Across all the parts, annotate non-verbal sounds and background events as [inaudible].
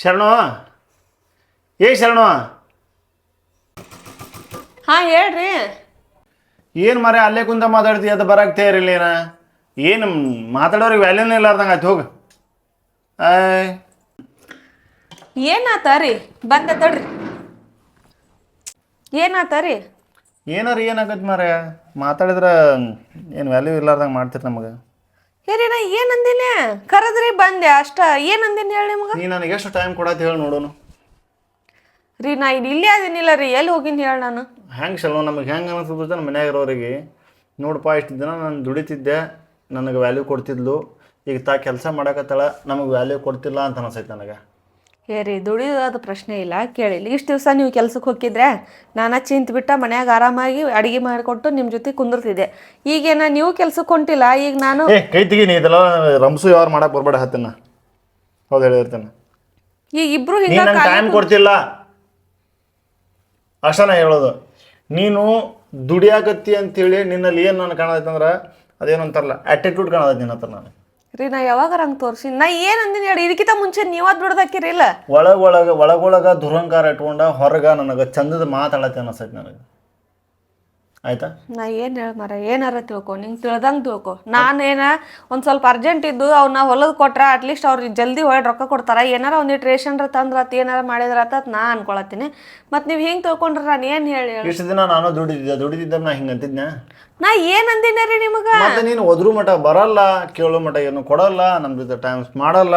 ಶರಣು? ಏ ಶರಣು? ಹಾ ಹೇಳ್ರಿ. ಏನು ಮರೆ ಅಲ್ಲೇ ಕುಂತ ಮಾತಾಡ್ತಿ ಅದು ಬರಕ್ಕೆ ತಯಾರಿಲ್ಲ ಏನ? ಏನು ಮಾತಾಡೋರಿಗೆ ವ್ಯಾಲ್ಯೂನೇ ಇಲ್ಲಾರ್ದಂಗೆ ಆಯ್ತು ಹೋಗಿ. ಏನಾತಾರಿ? ಬಂದ ತಡ್ರಿ ಏನಾತಾರಿ? ಏನಾರ ಏನಾಗತ್ತೆ ಮಾರ್ಯ ಮಾತಾಡಿದ್ರೆ ಏನು ವ್ಯಾಲ್ಯೂ ಇಲ್ಲಾರ್ದಂಗೆ ಮಾಡ್ತೀರಿ ನಮಗೆ. ಹೇರಿ ನಾ ಏನ್ ಅಂದಿನ ಕರೆದ್ರಿ ಬಂದೆ ಅಷ್ಟ. ಏನ್ ಅಂದಿನ ಹೇಳಿ ನಿಮ್ಗ? ನೀ ನನಗೆ ಎಷ್ಟು ಟೈಮ್ ಕೊಡತ್ತೆ ಹೇಳಿ ನೋಡೋನು. ರೀ ನಾ ಇಲ್ಲಿ ಇಲ್ಲೇ ಅದೇನಿಲ್ಲ ರೀ ಎಲ್ಲಿ ಹೋಗಿನಿ ಹೇಳಿ ನಾನು? ಹೆಂಗೆ ಶರಣು ನಮಗೆ ಹೆಂಗೆ ಅನಿಸ್ತದ ನಮ್ಮ ಮನ್ಯಾಗ ಇರೋರಿಗೆ ನೋಡಪ್ಪ ಇಷ್ಟು ದಿನ ನಾನು ದುಡಿತಿದ್ದೆ ನನಗೆ ವ್ಯಾಲ್ಯೂ ಕೊಡ್ತಿದ್ಲು. ಈಗ ತಾ ಕೆಲಸ ಮಾಡಕತ್ತಳ ನಮಗೆ ವ್ಯಾಲ್ಯೂ ಕೊಡ್ತಿಲ್ಲ ಅಂತ ಅನಿಸೈತೆ ನನಗೆ. ಹೇರಿ ದುಡಿಯೋದು ಪ್ರಶ್ನೆ ಇಲ್ಲ ಕೇಳಿಲ್ಲ ಇಷ್ಟು ದಿವಸ ನೀವು ಕೆಲ್ಸಕ್ಕೆ ಹೋಗಿದ್ರೆ ನಾನು ಚಿಂತ ಬಿಟ್ಟ ಮನ್ಯಾಗ ಆರಾಮಾಗಿ ಅಡಿಗೆ ಮಾಡಿಕೊಟ್ಟು ನಿಮ್ಮ ಜೊತೆ ಕುಂದಿರ್ತಿದ್ದೆ. ಈಗೇನ ನೀವು ಕೆಲ್ಸಕ್ಕೆ ಹೊಂಟಿಲ್ಲ ಈಗ ನಾನು ಏ ಕೈ ತೆಗೀನಿ ಇದೆಲ್ಲ ರಂಸು ಯಾರು ಮಾಡಕ್ಕೆ ಬರ್ಬೇಡ ಹತ್ತನ್ನ ಹೌದು ಹೇಳಿರ್ತೇನೆ ಈಗ ಇಬ್ರು ನೀ ಹಿಂಗ ನಂಗೆ ಟೈಮ್ ಕೊಡ್ತಿಲ್ಲ. ಅಷ್ಟನ ಹೇಳೋದು. ನೀನು ದುಡಿಯಾಕತ್ತಿ ಅಂತೇಳಿ ನಿನ್ನಲ್ಲಿ ಏನು ನಾನು ಕಾಣತೈತೆ ಅಂದ್ರೆ ಅದೇನು ಅಂತಾರಲ್ಲ ಆ್ಯಟಿಟ್ಯೂಡ್ ಕಾಣತೈತೆ ನಿನ್ನ ಹತ್ರ ನಾನು. ರೀ, ನಾ ಯಾವಾಗ ಹಂಗೆ ತೋರಿಸಿ ನಾ ಏನು ಅಂದಿನಿ ಹೇಳಿ? ಇದಕ್ಕಿಂತ ಮುಂಚೆ ನೀವದ್ ಬಿಡ್ದಾಕಿರಿಲ್ಲ ಒಳಗೊಳಗ ಒಳಗೊಳಗ ದುರಂಕಾರ ಇಟ್ಕೊಂಡ ಹೊರಗ ನನಗೆ ಚಂದದ ಮಾತಾಡತ್ತೆ ಅನಿಸ್ತೈತೆ ನನಗೆ. ಆಯ್ತಾ? ನಾ ಏನು ಹೇಳ ಮರ ಏನಾರ ತಿಳ್ಕೊ ನಿಂಗೆ ತಿಳ್ದಂಗೆ ತಿಳ್ಕೊ. ನಾನೇನ ಒಂದು ಸ್ವಲ್ಪ ಅರ್ಜೆಂಟ್ ಇದ್ದು ಅವ್ನ ಹೊಲದ ಕೊಟ್ರ ಅಟ್ಲೀಸ್ಟ್ ಅವ್ರು ಜಲ್ದಿ ಹೊಳ್ಳಿ ರೊಕ್ಕ ಕೊಡ್ತಾರ. ಏನಾರ ಒಂದಿಟ್ಟು ರೇಷನ್ರ ತಂದ್ರತ್ ಏನಾರ ಮಾಡಿದ್ರತ್ತ ನಾ ಅನ್ಕೊಳತ್ತೀನಿ. ಮತ್ತು ನೀವು ಹಿಂಗೆ ತಿಳ್ಕೊಂಡ್ರೆ ನಾನು ಏನು ಹೇಳಿ ಇಷ್ಟ ಇಷ್ಟು ದಿನ ನಾನು ದುಡಿದಿದ್ದೆ ದುಡಿದಿದ್ದ ನಾ ಹಿಂಗೆ ಅಂತಿದ್ನ? ನಾ ಏನು ಅಂದಿನ ರೀ ನಿಮಗೆ? ಮತ್ತೆ ನೀನು ಒದ್ರು ಮಠ ಬರಲ್ಲ ಕೇಳೋ ಮಠ ಏನು ಕೊಡಲ್ಲ ನಮ್ಮ ಜೊತೆ ಟೈಮ್ ಮಾಡಲ್ಲ.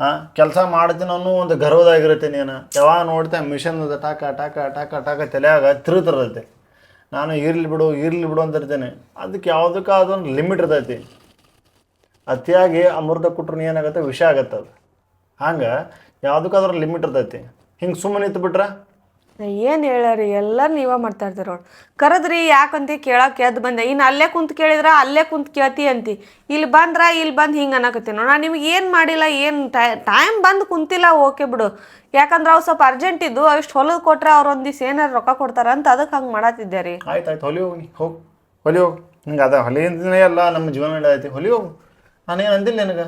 ಹಾಂ ಕೆಲಸ ಮಾಡ್ತೀನಿ ಅನ್ನೋ ಒಂದು ಗರ್ವದಾಗಿರುತ್ತೆ ನೀನು. ಯಾವಾಗ ನೋಡ್ತೆ ಮಿಷನ್ ಟಾಕ ಟಾಕ ಟಾಕ ಟಾಕ ತಲೆಯಾಗ ತಿರುತಿರ್ತೈತೆ. ನಾನು ಇರ್ಲಿ ಬಿಡು ಇರ್ಲಿ ಬಿಡು ಅಂತ ಇರ್ತೇನೆ. ಅದಕ್ಕೆ ಯಾವುದಕ್ಕೆ ಅದೊಂದು ಲಿಮಿಟ್ ಇರ್ತೈತಿ. ಅತಿಯಾಗಿ ಅಮೃತ ಕೊಟ್ರೂ ಏನಾಗುತ್ತೆ? ವಿಷ ಆಗತ್ತೆ ಅದು. ಹಂಗೆ ಯಾವುದಕ್ಕಾದ್ರೂ ಲಿಮಿಟ್ ಇರ್ತೈತಿ. ಹಿಂಗೆ ಸುಮ್ಮನೆ ಇತ್ತು ಬಿಟ್ರೆ ಏನು ಹೇಳರಿ? ಎಲ್ಲರೂ ನೀವೇ ಮಾಡ್ತಾ ಇರ್ತೀರ ನೋಡಿ. ಕರೆದ್ರಿ ಯಾಕಂತ ಕೇಳಕ್ಕೆ ಎದ್ದು ಬಂದೆ. ಇನ್ನು ಅಲ್ಲೇ ಕುಂತು ಕೇಳಿದ್ರೆ ಅಲ್ಲೇ ಕುಂತು ಕೇಳ್ತಿ ಅಂತಿ. ಇಲ್ಲಿ ಬಂದ್ರೆ ಇಲ್ಲಿ ಬಂದು ಹಿಂಗೆ ಅನ್ನಕತ್ತೀನಿ ನೋಡಿ. ನಿಮ್ಗೆ ಏನು ಮಾಡಿಲ್ಲ, ಏನು ಟೈಮ್ ಬಂದು ಕುಂತಿಲ್ಲ, ಓಕೆ ಬಿಡು. ಯಾಕಂದ್ರೆ ಅವು ಸ್ವಲ್ಪ ಅರ್ಜೆಂಟ್ ಇದ್ದು ಅವಿಷ್ಟು ಹೊಲದ ಕೊಟ್ರೆ ಅವ್ರು ಒಂದಿವ್ಸ ಏನಾರು ರೊಕ್ಕ ಕೊಡ್ತಾರ ಅಂತ ಅದಕ್ಕೆ ಹಂಗೆ ಮಾಡತ್ತಿದ್ದೆ ರೀ. ಆಯ್ತು ಆಯ್ತು. ಹೊಲಿ ಹೋಗಿ ಹೋಗಿ. ಹೊಲಿ ಹೋಗಿ. ಹಿಂಗೆ ಅದ ಹೊಲಿಯಿಂದನೇ ಎಲ್ಲ ನಮ್ಮ ಜೀವನ ನಡೆದೈತಿ. ಹೊಲಿ ಹೋಗು. ನಾನೇನು ಅಂದಿಲ್ಲ ನಿನಗೆ?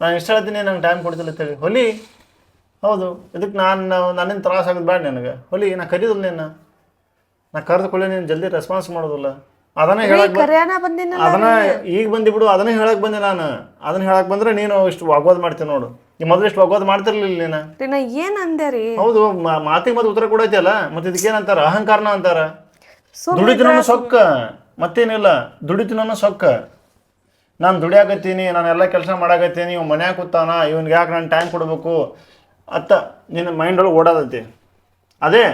ನಾನು ಇಷ್ಟ ಹೇಳ್ತೀನಿ, ನಂಗೆ ಟೈಮ್ ಕೊಡ್ತಿಲ್ಲ ಹೊಲಿ. ಹೌದು. ಇದಕ್ಕೆ ನಾನು ನನ್ನಿಂದ ತ್ರಾಸ ಆಗೋದು ಬೇಡ ನಿನಗೆ. ಹೊಲಿ ನಾ ಕರೀದಿಲ್ಲ ನಿನ್ನ. ನಾ ಕರೆದುಕೊಳ್ಳಿ ನೀನು ಜಲ್ದಿ ರೆಸ್ಪಾನ್ಸ್ ಮಾಡೋದಿಲ್ಲ. ಅದನ್ನೇ ಹೇಳಕ್ ಅದನ್ನ ಈಗ ಬಂದಿಬಿಡು ಅದನ್ನೇ ಹೇಳಕ್ ಬಂದೆ ನಾನು. ಅದನ್ನ ಹೇಳಕ್ ಬಂದ್ರೆ ನೀನು ಇಷ್ಟು ವಾಗ್ವಾದ ಮಾಡ್ತೀನಿ ನೋಡು. ಈ ಮೊದಲು ಇಷ್ಟು ವಾಗ್ವಾದ ಮಾಡ್ತಿರ್ಲಿಲ್ಲ ನೀನು. ಏನ್ ಅಂದೆ ರೀ? ಹೌದು ಮಾತಿಗೆ ಮತ್ತೆ ಉತ್ತರ ಕೊಡೈತಿಯಲ್ಲ? ಮತ್ತೆ ಇದಕ್ಕೇನಂತಾರ ಅಹಂಕಾರನ ಅಂತಾರ? ದುಡಿತಿನ ದುಡಿತೀನೋ ಸೊಕ್ಕ. ಮತ್ತೇನಿಲ್ಲ. ದುಡಿತಿನ ಸೊಕ್ಕ. ನಾನು ದುಡಿಯಾಕತ್ತೀನಿ ನಾನು ಎಲ್ಲ ಕೆಲಸ ಮಾಡಾಕತ್ತೀನಿ ಇವ್ ಮನ್ಯಾಗ ಕೂತಾನ ಇವ್ನಿಗೆ ಯಾಕೆ ನಾನು ಟೈಮ್ ಕೊಡಬೇಕು? ಅತ್ತ ನಿನ್ನ ಮೈಂಡ್ ಒಳಗೆ ಓಡಾದತಿ. ಅದೇ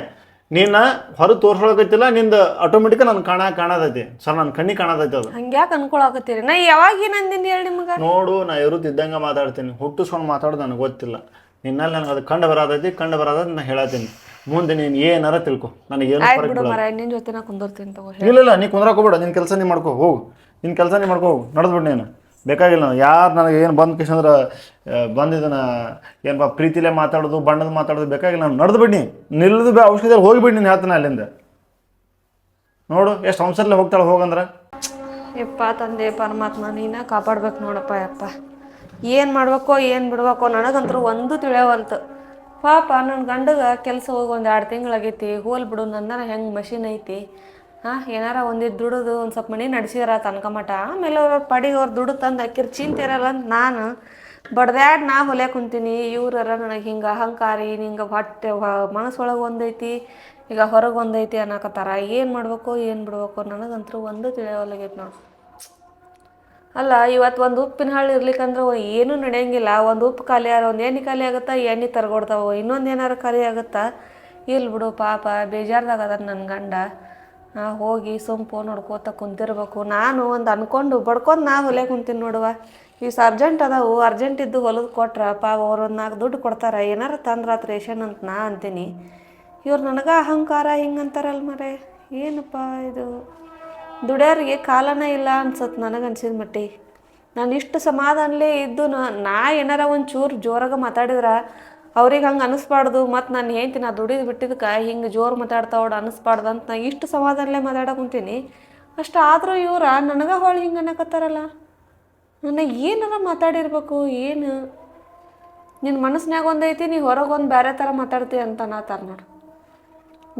ನೀನು ಹೊರ ತೋರ್ಸೊಳಕತ್ತಿಲ್ಲ ನಿಂದ ಆಟೋಮೆಟಿಕ್ ನನ್ ಕಾಣ ಕಾಣದೈತಿ. ಸರ್ ನನ್ನ ಕಣ್ಣಿಗೆ ಕಾಣತೈತಿ ಅದು. ಹಂಗ್ಯಾಕೆ ಅನ್ಕೊಳಕತ್ತೀರಿ? ನಾ ಯಾವಾಗ ಏನಂದಿನಿ ಹೇಳಿ ನಿಮಗೆ? ನೋಡು ನಾ ಇರುತ್ತ ಇದ್ದಂಗೆ ಮಾತಾಡ್ತೀನಿ. ಹುಟ್ಟಿಸ್ಕೊಂಡು ಮಾತಾಡೋದು ನನಗೆ ಗೊತ್ತಿಲ್ಲ. ನಿನ್ನಲ್ಲಿ ನನಗೆ ಅದು ಕಂಡು ಬರೋದೈತಿ ಕಂಡು ಬರೋದ ನಾ ಹೇಳತ್ತೀನಿ. ಮುಂದೆ ನೀನು ಏನಾರ ತಿಳ್ಕೊ. ನನಗೆ ಆಯ್ತು ಬಿಡು ಮರ ನಿನ್ನ ಜೊತೆ ನಾ ಕುಂದಿರ್ತೀನಿ ತಗೋ ಇಲ್ಲ ಇಲ್ಲ ನೀ ಕುಂದ್ರಕೋಬೇಡ ನಿನ್ನ ಕೆಲಸ ನೀ ಮಾಡ್ಕೋ ಹೋಗು. ನಿನ್ನ ಕೆಲಸ ನೀ ಮಾಡ್ಕೋ ಹೋಗು. ನಡೆದ್ಬಿಡು ನೀನು. ಬೇಕಾಗಿಲ್ಲ ಯಾರು ನನಗೆ ಏನು ಬಂದು ಕಿಶಂದ್ರೆ ಬಂದಿದ್ದನ ಏನಪ್ಪ ಪ್ರೀತಿಲೇ ಮಾತಾಡೋದು, ಬಣ್ಣದ ಮಾತಾಡೋದು ಬೇಕಾಗಿಲ್ಲ ನಾನು ನಡೆದು ಬಿಡಿ ನಿಲ್ಲದು ಬೇ ಔಷಧಿಯಲ್ಲಿ ಹೋಗಿಬಿಡಿ ನೀನು ಹೇಳ್ತಾನೆ ಅಲ್ಲಿಂದ. ನೋಡು, ಎಷ್ಟು ಅವಸರಲ್ಲೇ ಹೋಗ್ತಾಳೆ ಹೋಗಂದ್ರೆ. ಯಪ್ಪ ತಂದೆ, ಪರಮಾತ್ಮ, ನೀನ ಕಾಪಾಡ್ಬೇಕು ನೋಡಪ್ಪ ಯಪ್ಪ. ಏನು ಮಾಡ್ಬೇಕೋ, ಏನು ಬಿಡ್ಬೇಕೋ ನನಗಂತೂ ಒಂದು ತಿಳಿಯವಲ್ತು ಪಾಪ ನನ್ನ ಗಂಡಗ ಕೆಲಸ ಹೋಗಿ ಒಂದು ಎರಡು ತಿಂಗಳಾಗೈತಿ ಹೋಲ್ ಬಿಡು ನನ್ನ ಹೆಂಗೆ ಮಷಿನ್ ಐತಿ. ಹಾಂ, ಏನಾರ ಒಂದಿಟ್ಟು ದುಡಿದು ಒಂದು ಸ್ವಲ್ಪ ಮನೆ ನಡೆಸಿದಾರ ತನ್ಕಮಟ ಆಮೇಲೆ ಅವ್ರ ಪಡಿಗೆ ಅವ್ರು ದುಡ್ಡು ತಂದು ಹಾಕಿರ್, ಚಿಂತೆ ಇರಲ್ಲ ಅಂತ ನಾನು ಬಡ್ದ್ಯಾಡ್ ನಾ ಹೊಲೆ ಕುಂತೀನಿ, ಇವ್ರರ ನನಗೆ ಹಿಂಗೆ ಅಹಂಕಾರಿ ಹಿಂಗೆ ಹೊಟ್ಟೆ ಮನಸ್ಸೊಳಗೆ ಒಂದೈತಿ, ಈಗ ಹೊರಗೆ ಒಂದೈತಿ ಅನ್ನಕತ್ತಾರ. ಏನು ಮಾಡ್ಬೇಕು, ಏನು ಬಿಡ್ಬೇಕು ನನಗಂತೂ ಒಂದು ತಿಳಿಯವಲ್ಲಾಗೈತೆ ನೋಡಿ. ಅಲ್ಲ ಇವತ್ತು ಒಂದು ಉಪ್ಪಿನ ಹಳ್ಳಿ ಇರ್ಲಿಕ್ಕಂದ್ರೆ ಏನೂ ನಡೆಯಂಗಿಲ್ಲ. ಒಂದು ಉಪ್ಪು ಖಾಲಿ ಆದ್ರೆ ಒಂದು ಎಣ್ಣೆ ಖಾಲಿ ಆಗುತ್ತಾ ಎಣ್ಣೆ ತರ್ಗೊಡ್ತಾವ ಇನ್ನೊಂದು ಏನಾರು ಖಾಲಿ ಆಗುತ್ತಾ? ಇಲ್ಲ ಬಿಡು ಪಾಪ, ಬೇಜಾರ್ದಾಗ ಅದ ನನ್ನ ಗಂಡ. ಹೋಗಿ ಸುಮ್ ಫೋನ್ ನೋಡ್ಕೋತ ಕುಂತಿರ್ಬೇಕು ನಾನು ಒಂದು ಅನ್ಕೊಂಡು ಬಡ್ಕೊಂಡು ನಾ ಹೊಲೆ ಕುಂತೀನಿ ನೋಡುವ. ಈ ಅರ್ಜೆಂಟ್ ಅದಾವು ಅರ್ಜೆಂಟ್ ಇದ್ದು ಹೊಲದ ಕೊಟ್ರ ಪಾವ ಅವ್ರು ಒಂದು ನಾಲ್ಕು ದುಡ್ಡು ಕೊಡ್ತಾರ. ಏನಾರ ತಂದ್ರಾತ್ ರೇಷನ್ ಅಂತ ನಾ ಅಂತೀನಿ. ಇವ್ರು ನನಗೆ ಅಹಂಕಾರ ಹಿಂಗೆ ಅಂತಾರಲ್ಲ ಮರೆ ಏನಪ್ಪ ಇದು? ದುಡಿಯೋರಿಗೆ ಕಾಲನೇ ಇಲ್ಲ ಅನ್ಸತ್ತೆ ನನಗೆ ಅನ್ಸಿದ ಮಟ್ಟಿ. ನಾನು ಇಷ್ಟು ಸಮಾಧಾನಲೇ ಇದ್ದು ನಾ ಏನಾರ ಒಂದು ಚೂರು ಜೋರಾಗ ಮಾತಾಡಿದ್ರೆ ಅವ್ರಿಗೆ ಹಂಗೆ ಅನಿಸ್ಬಾರ್ದು, ಮತ್ತು ನಾನು ಹೇಳ್ತೀನಿ ನಾ ದುಡಿದು ಬಿಟ್ಟಿದ್ದಕ್ಕೆ ಹಿಂಗೆ ಜೋರು ಮಾತಾಡ್ತಾವಡ ಅನಿಸ್ಬಾರ್ದು ಅಂತ ನಾ ಇಷ್ಟು ಸಮಾಧಾನಲ್ಲೇ ಮಾತಾಡೋ ಕುಂತೀನಿ. ಅಷ್ಟು ಆದರೂ ಇವ್ರ ನನಗೆ ಹೊಳೆ ಹಿಂಗೆ ಅನ್ನಕತ್ತಾರಲ್ಲ? ನನ್ನ ಏನಾರ ಮಾತಾಡಿರ್ಬೇಕು, ಏನು? ನಿನ್ನ ಮನಸ್ಸಿನಾಗ ಒಂದೈತಿ ನೀ ಹೊರಗೊಂದು ಬೇರೆ ಥರ ಮಾತಾಡ್ತಿ ಅಂತ ಅನ್ನತ್ತಾರ ನೋಡು.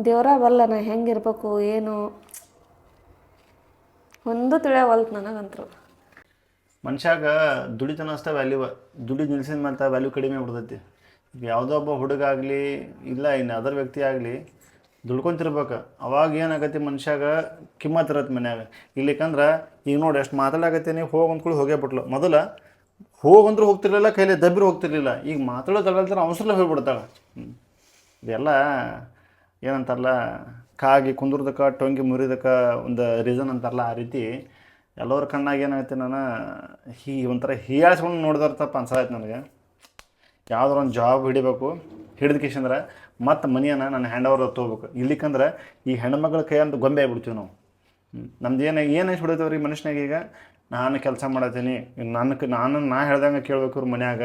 ದೇವ್ರ ಬಲ್ಲ ನಾ ಹೆಂಗಿರ್ಬೇಕು, ಏನು? ಒಂದು ತಿಳಿಯವಲ್ತು ನನಗಂತರು. ಮನುಷ್ಯಾಗ ದುಡಿತನ ಅಷ್ಟೇ ವ್ಯಾಲ್ಯೂ ದುಡಿ ನಿಲ್ಸಿದ ಮತ್ತೆ ವ್ಯಾಲ್ಯೂ ಕಡಿಮೆ ಬಿಡ್ತೈತಿ. ಯಾವುದೋ ಒಬ್ಬ ಹುಡುಗ ಆಗಲಿ ಇಲ್ಲ ಇನ್ನು ಅದರ್ ವ್ಯಕ್ತಿ ಆಗಲಿ, ದುಡ್ಕೊಂತಿರ್ಬೇಕು. ಅವಾಗ ಏನಾಗತ್ತೆ ಮನುಷ್ಯಾಗ ಕಿಮ್ಮತ್ ಇರತ್ತೆ ಮನ್ಯಾಗ. ಇಲ್ಲಿಕಂದ್ರೆ ಈಗ ನೋಡಿ ಎಷ್ಟು ಮಾತಾಡಕತ್ತೀನಿ ಹೋಗಿ ಅಂದ್ಕೊಳ್ಳಿ ಹೋಗೇ ಬಿಟ್ಲು. ಮೊದಲು ಹೋಗಂದ್ರೂ ಹೋಗ್ತಿರ್ಲಿಲ್ಲ, ಕೈಲಿ ದಬ್ಬಿರು ಹೋಗ್ತಿರ್ಲಿಲ್ಲ. ಈಗ ಮಾತಾಡೋ ತಗೊಳ್ತಾರೆ ಅವಸರಲ್ಲೇ ಹೋಗ್ಬಿಡ್ತಾಳೆ. ಇದೆಲ್ಲ ಏನಂತಾರಲ್ಲ, ಕಾಗಿ ಕುಂದ್ರದಕ್ಕೆ, ಟೊಂಗಿ ಮುರಿದಕ್ಕೆ ಒಂದು ರೀಸನ್ ಅಂತಾರಲ್ಲ ಆ ರೀತಿ ಎಲ್ಲರ ಕಣ್ಣಾಗ ಏನಾಗುತ್ತೆ ನಾನು ಹೀ ಒಂಥರ ಹೀಯಾಳಿಸ್ಕೊಂಡು ನೋಡಿದಾರ ತಪ್ಪ ಅನ್ಸಾಯ್ತು ನನಗೆ. ಯಾವ್ದಾರ ಒಂದು ಜಾಬ್ ಹಿಡಿಬೇಕು ಹಿಡಿದಕ್ಕಿಶಂದ್ರೆ ಮತ್ತೆ ಮನಿಯನ್ನು ನಾನು ಹ್ಯಾಂಡ್ ಓವರ್ ತೊಗೋಬೇಕು. ಇಲ್ಲಿಕಂದ್ರೆ ಈ ಹೆಣ್ಮಕ್ಳ ಕೈಯಂತ ಗೊಂಬೆ ಆಗ್ಬಿಡ್ತೀವಿ ನಾವು. ನಮ್ದು ಏನು ಏನು ಬಿಡ್ತೇವೆ ರೀ ಮನುಷ್ಯನಾಗ ಈಗ? ನಾನು ಕೆಲಸ ಮಾಡತ್ತೀನಿ ನನ್ನ ನಾನು, ನಾ ಹೇಳ್ದಂಗೆ ಕೇಳ್ಬೇಕು ಇವ್ರ ಮನ್ಯಾಗ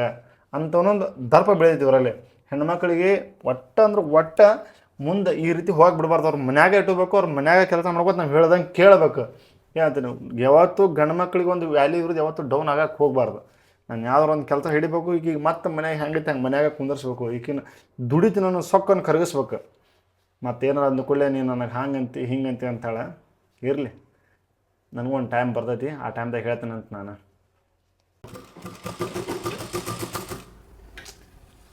ಅಂತ ಒಂದೊಂದು ದರ್ಪ ಬೆಳೆದೈತಿ ಇವರಲ್ಲಿ. ಹೆಣ್ಮಕ್ಳಿಗೆ ಒಟ್ಟ ಅಂದ್ರೆ ಒಟ್ಟ ಮುಂದೆ ಈ ರೀತಿ ಹೋಗಿ ಬಿಡಬಾರ್ದು. ಅವ್ರ ಮನ್ಯಾಗ ಇಟ್ಕೋಬೇಕು, ಅವ್ರ ಮನ್ಯಾಗ ಕೆಲಸ ಮಾಡ್ಕೋತ ನಾವು ಹೇಳ್ದಂಗೆ ಕೇಳಬೇಕು. ಏನಂತೀನಿ ಯಾವತ್ತೂ ಗಂಡು ಮಕ್ಳಿಗೆ ಒಂದು ವ್ಯಾಲ್ಯೂ ಇರೋದು ಯಾವತ್ತೂ ಡೌನ್ ಆಗಕ್ಕೆ ಹೋಗಬಾರ್ದು. ನಾನು ಯಾವ್ದಾರು ಒಂದು ಕೆಲಸ ಹಿಡಿಬೇಕು ಈಗ ಮತ್ತೆ ಮನ್ಯಾಗ ಹೆಂಗೈತೆ ಹಂಗೆ ಮನ್ಯಾಗ ಕುಂದರ್ಸ್ಬೇಕು, ಈಕಿನ ದುಡಿತು ನಾನು ಸೊಕ್ಕನ್ನು ಕರಗಿಸ್ಬೇಕು ಮತ್ತೇನಾರ ಅಂದ್ಕೊಳ್ಳೆ ನೀನು ನನಗೆ ಹಂಗಂತಿ, ಹಿಂಗಂತಿ ಅಂತಾಳೆ, ಇರಲಿ. ನನಗೂ ಒಂದು ಟೈಮ್ ಬರ್ತೈತಿ, ಆ ಟೈಮ್ದಾಗ ಹೇಳ್ತೇನೆ ಅಂತ ನಾನು.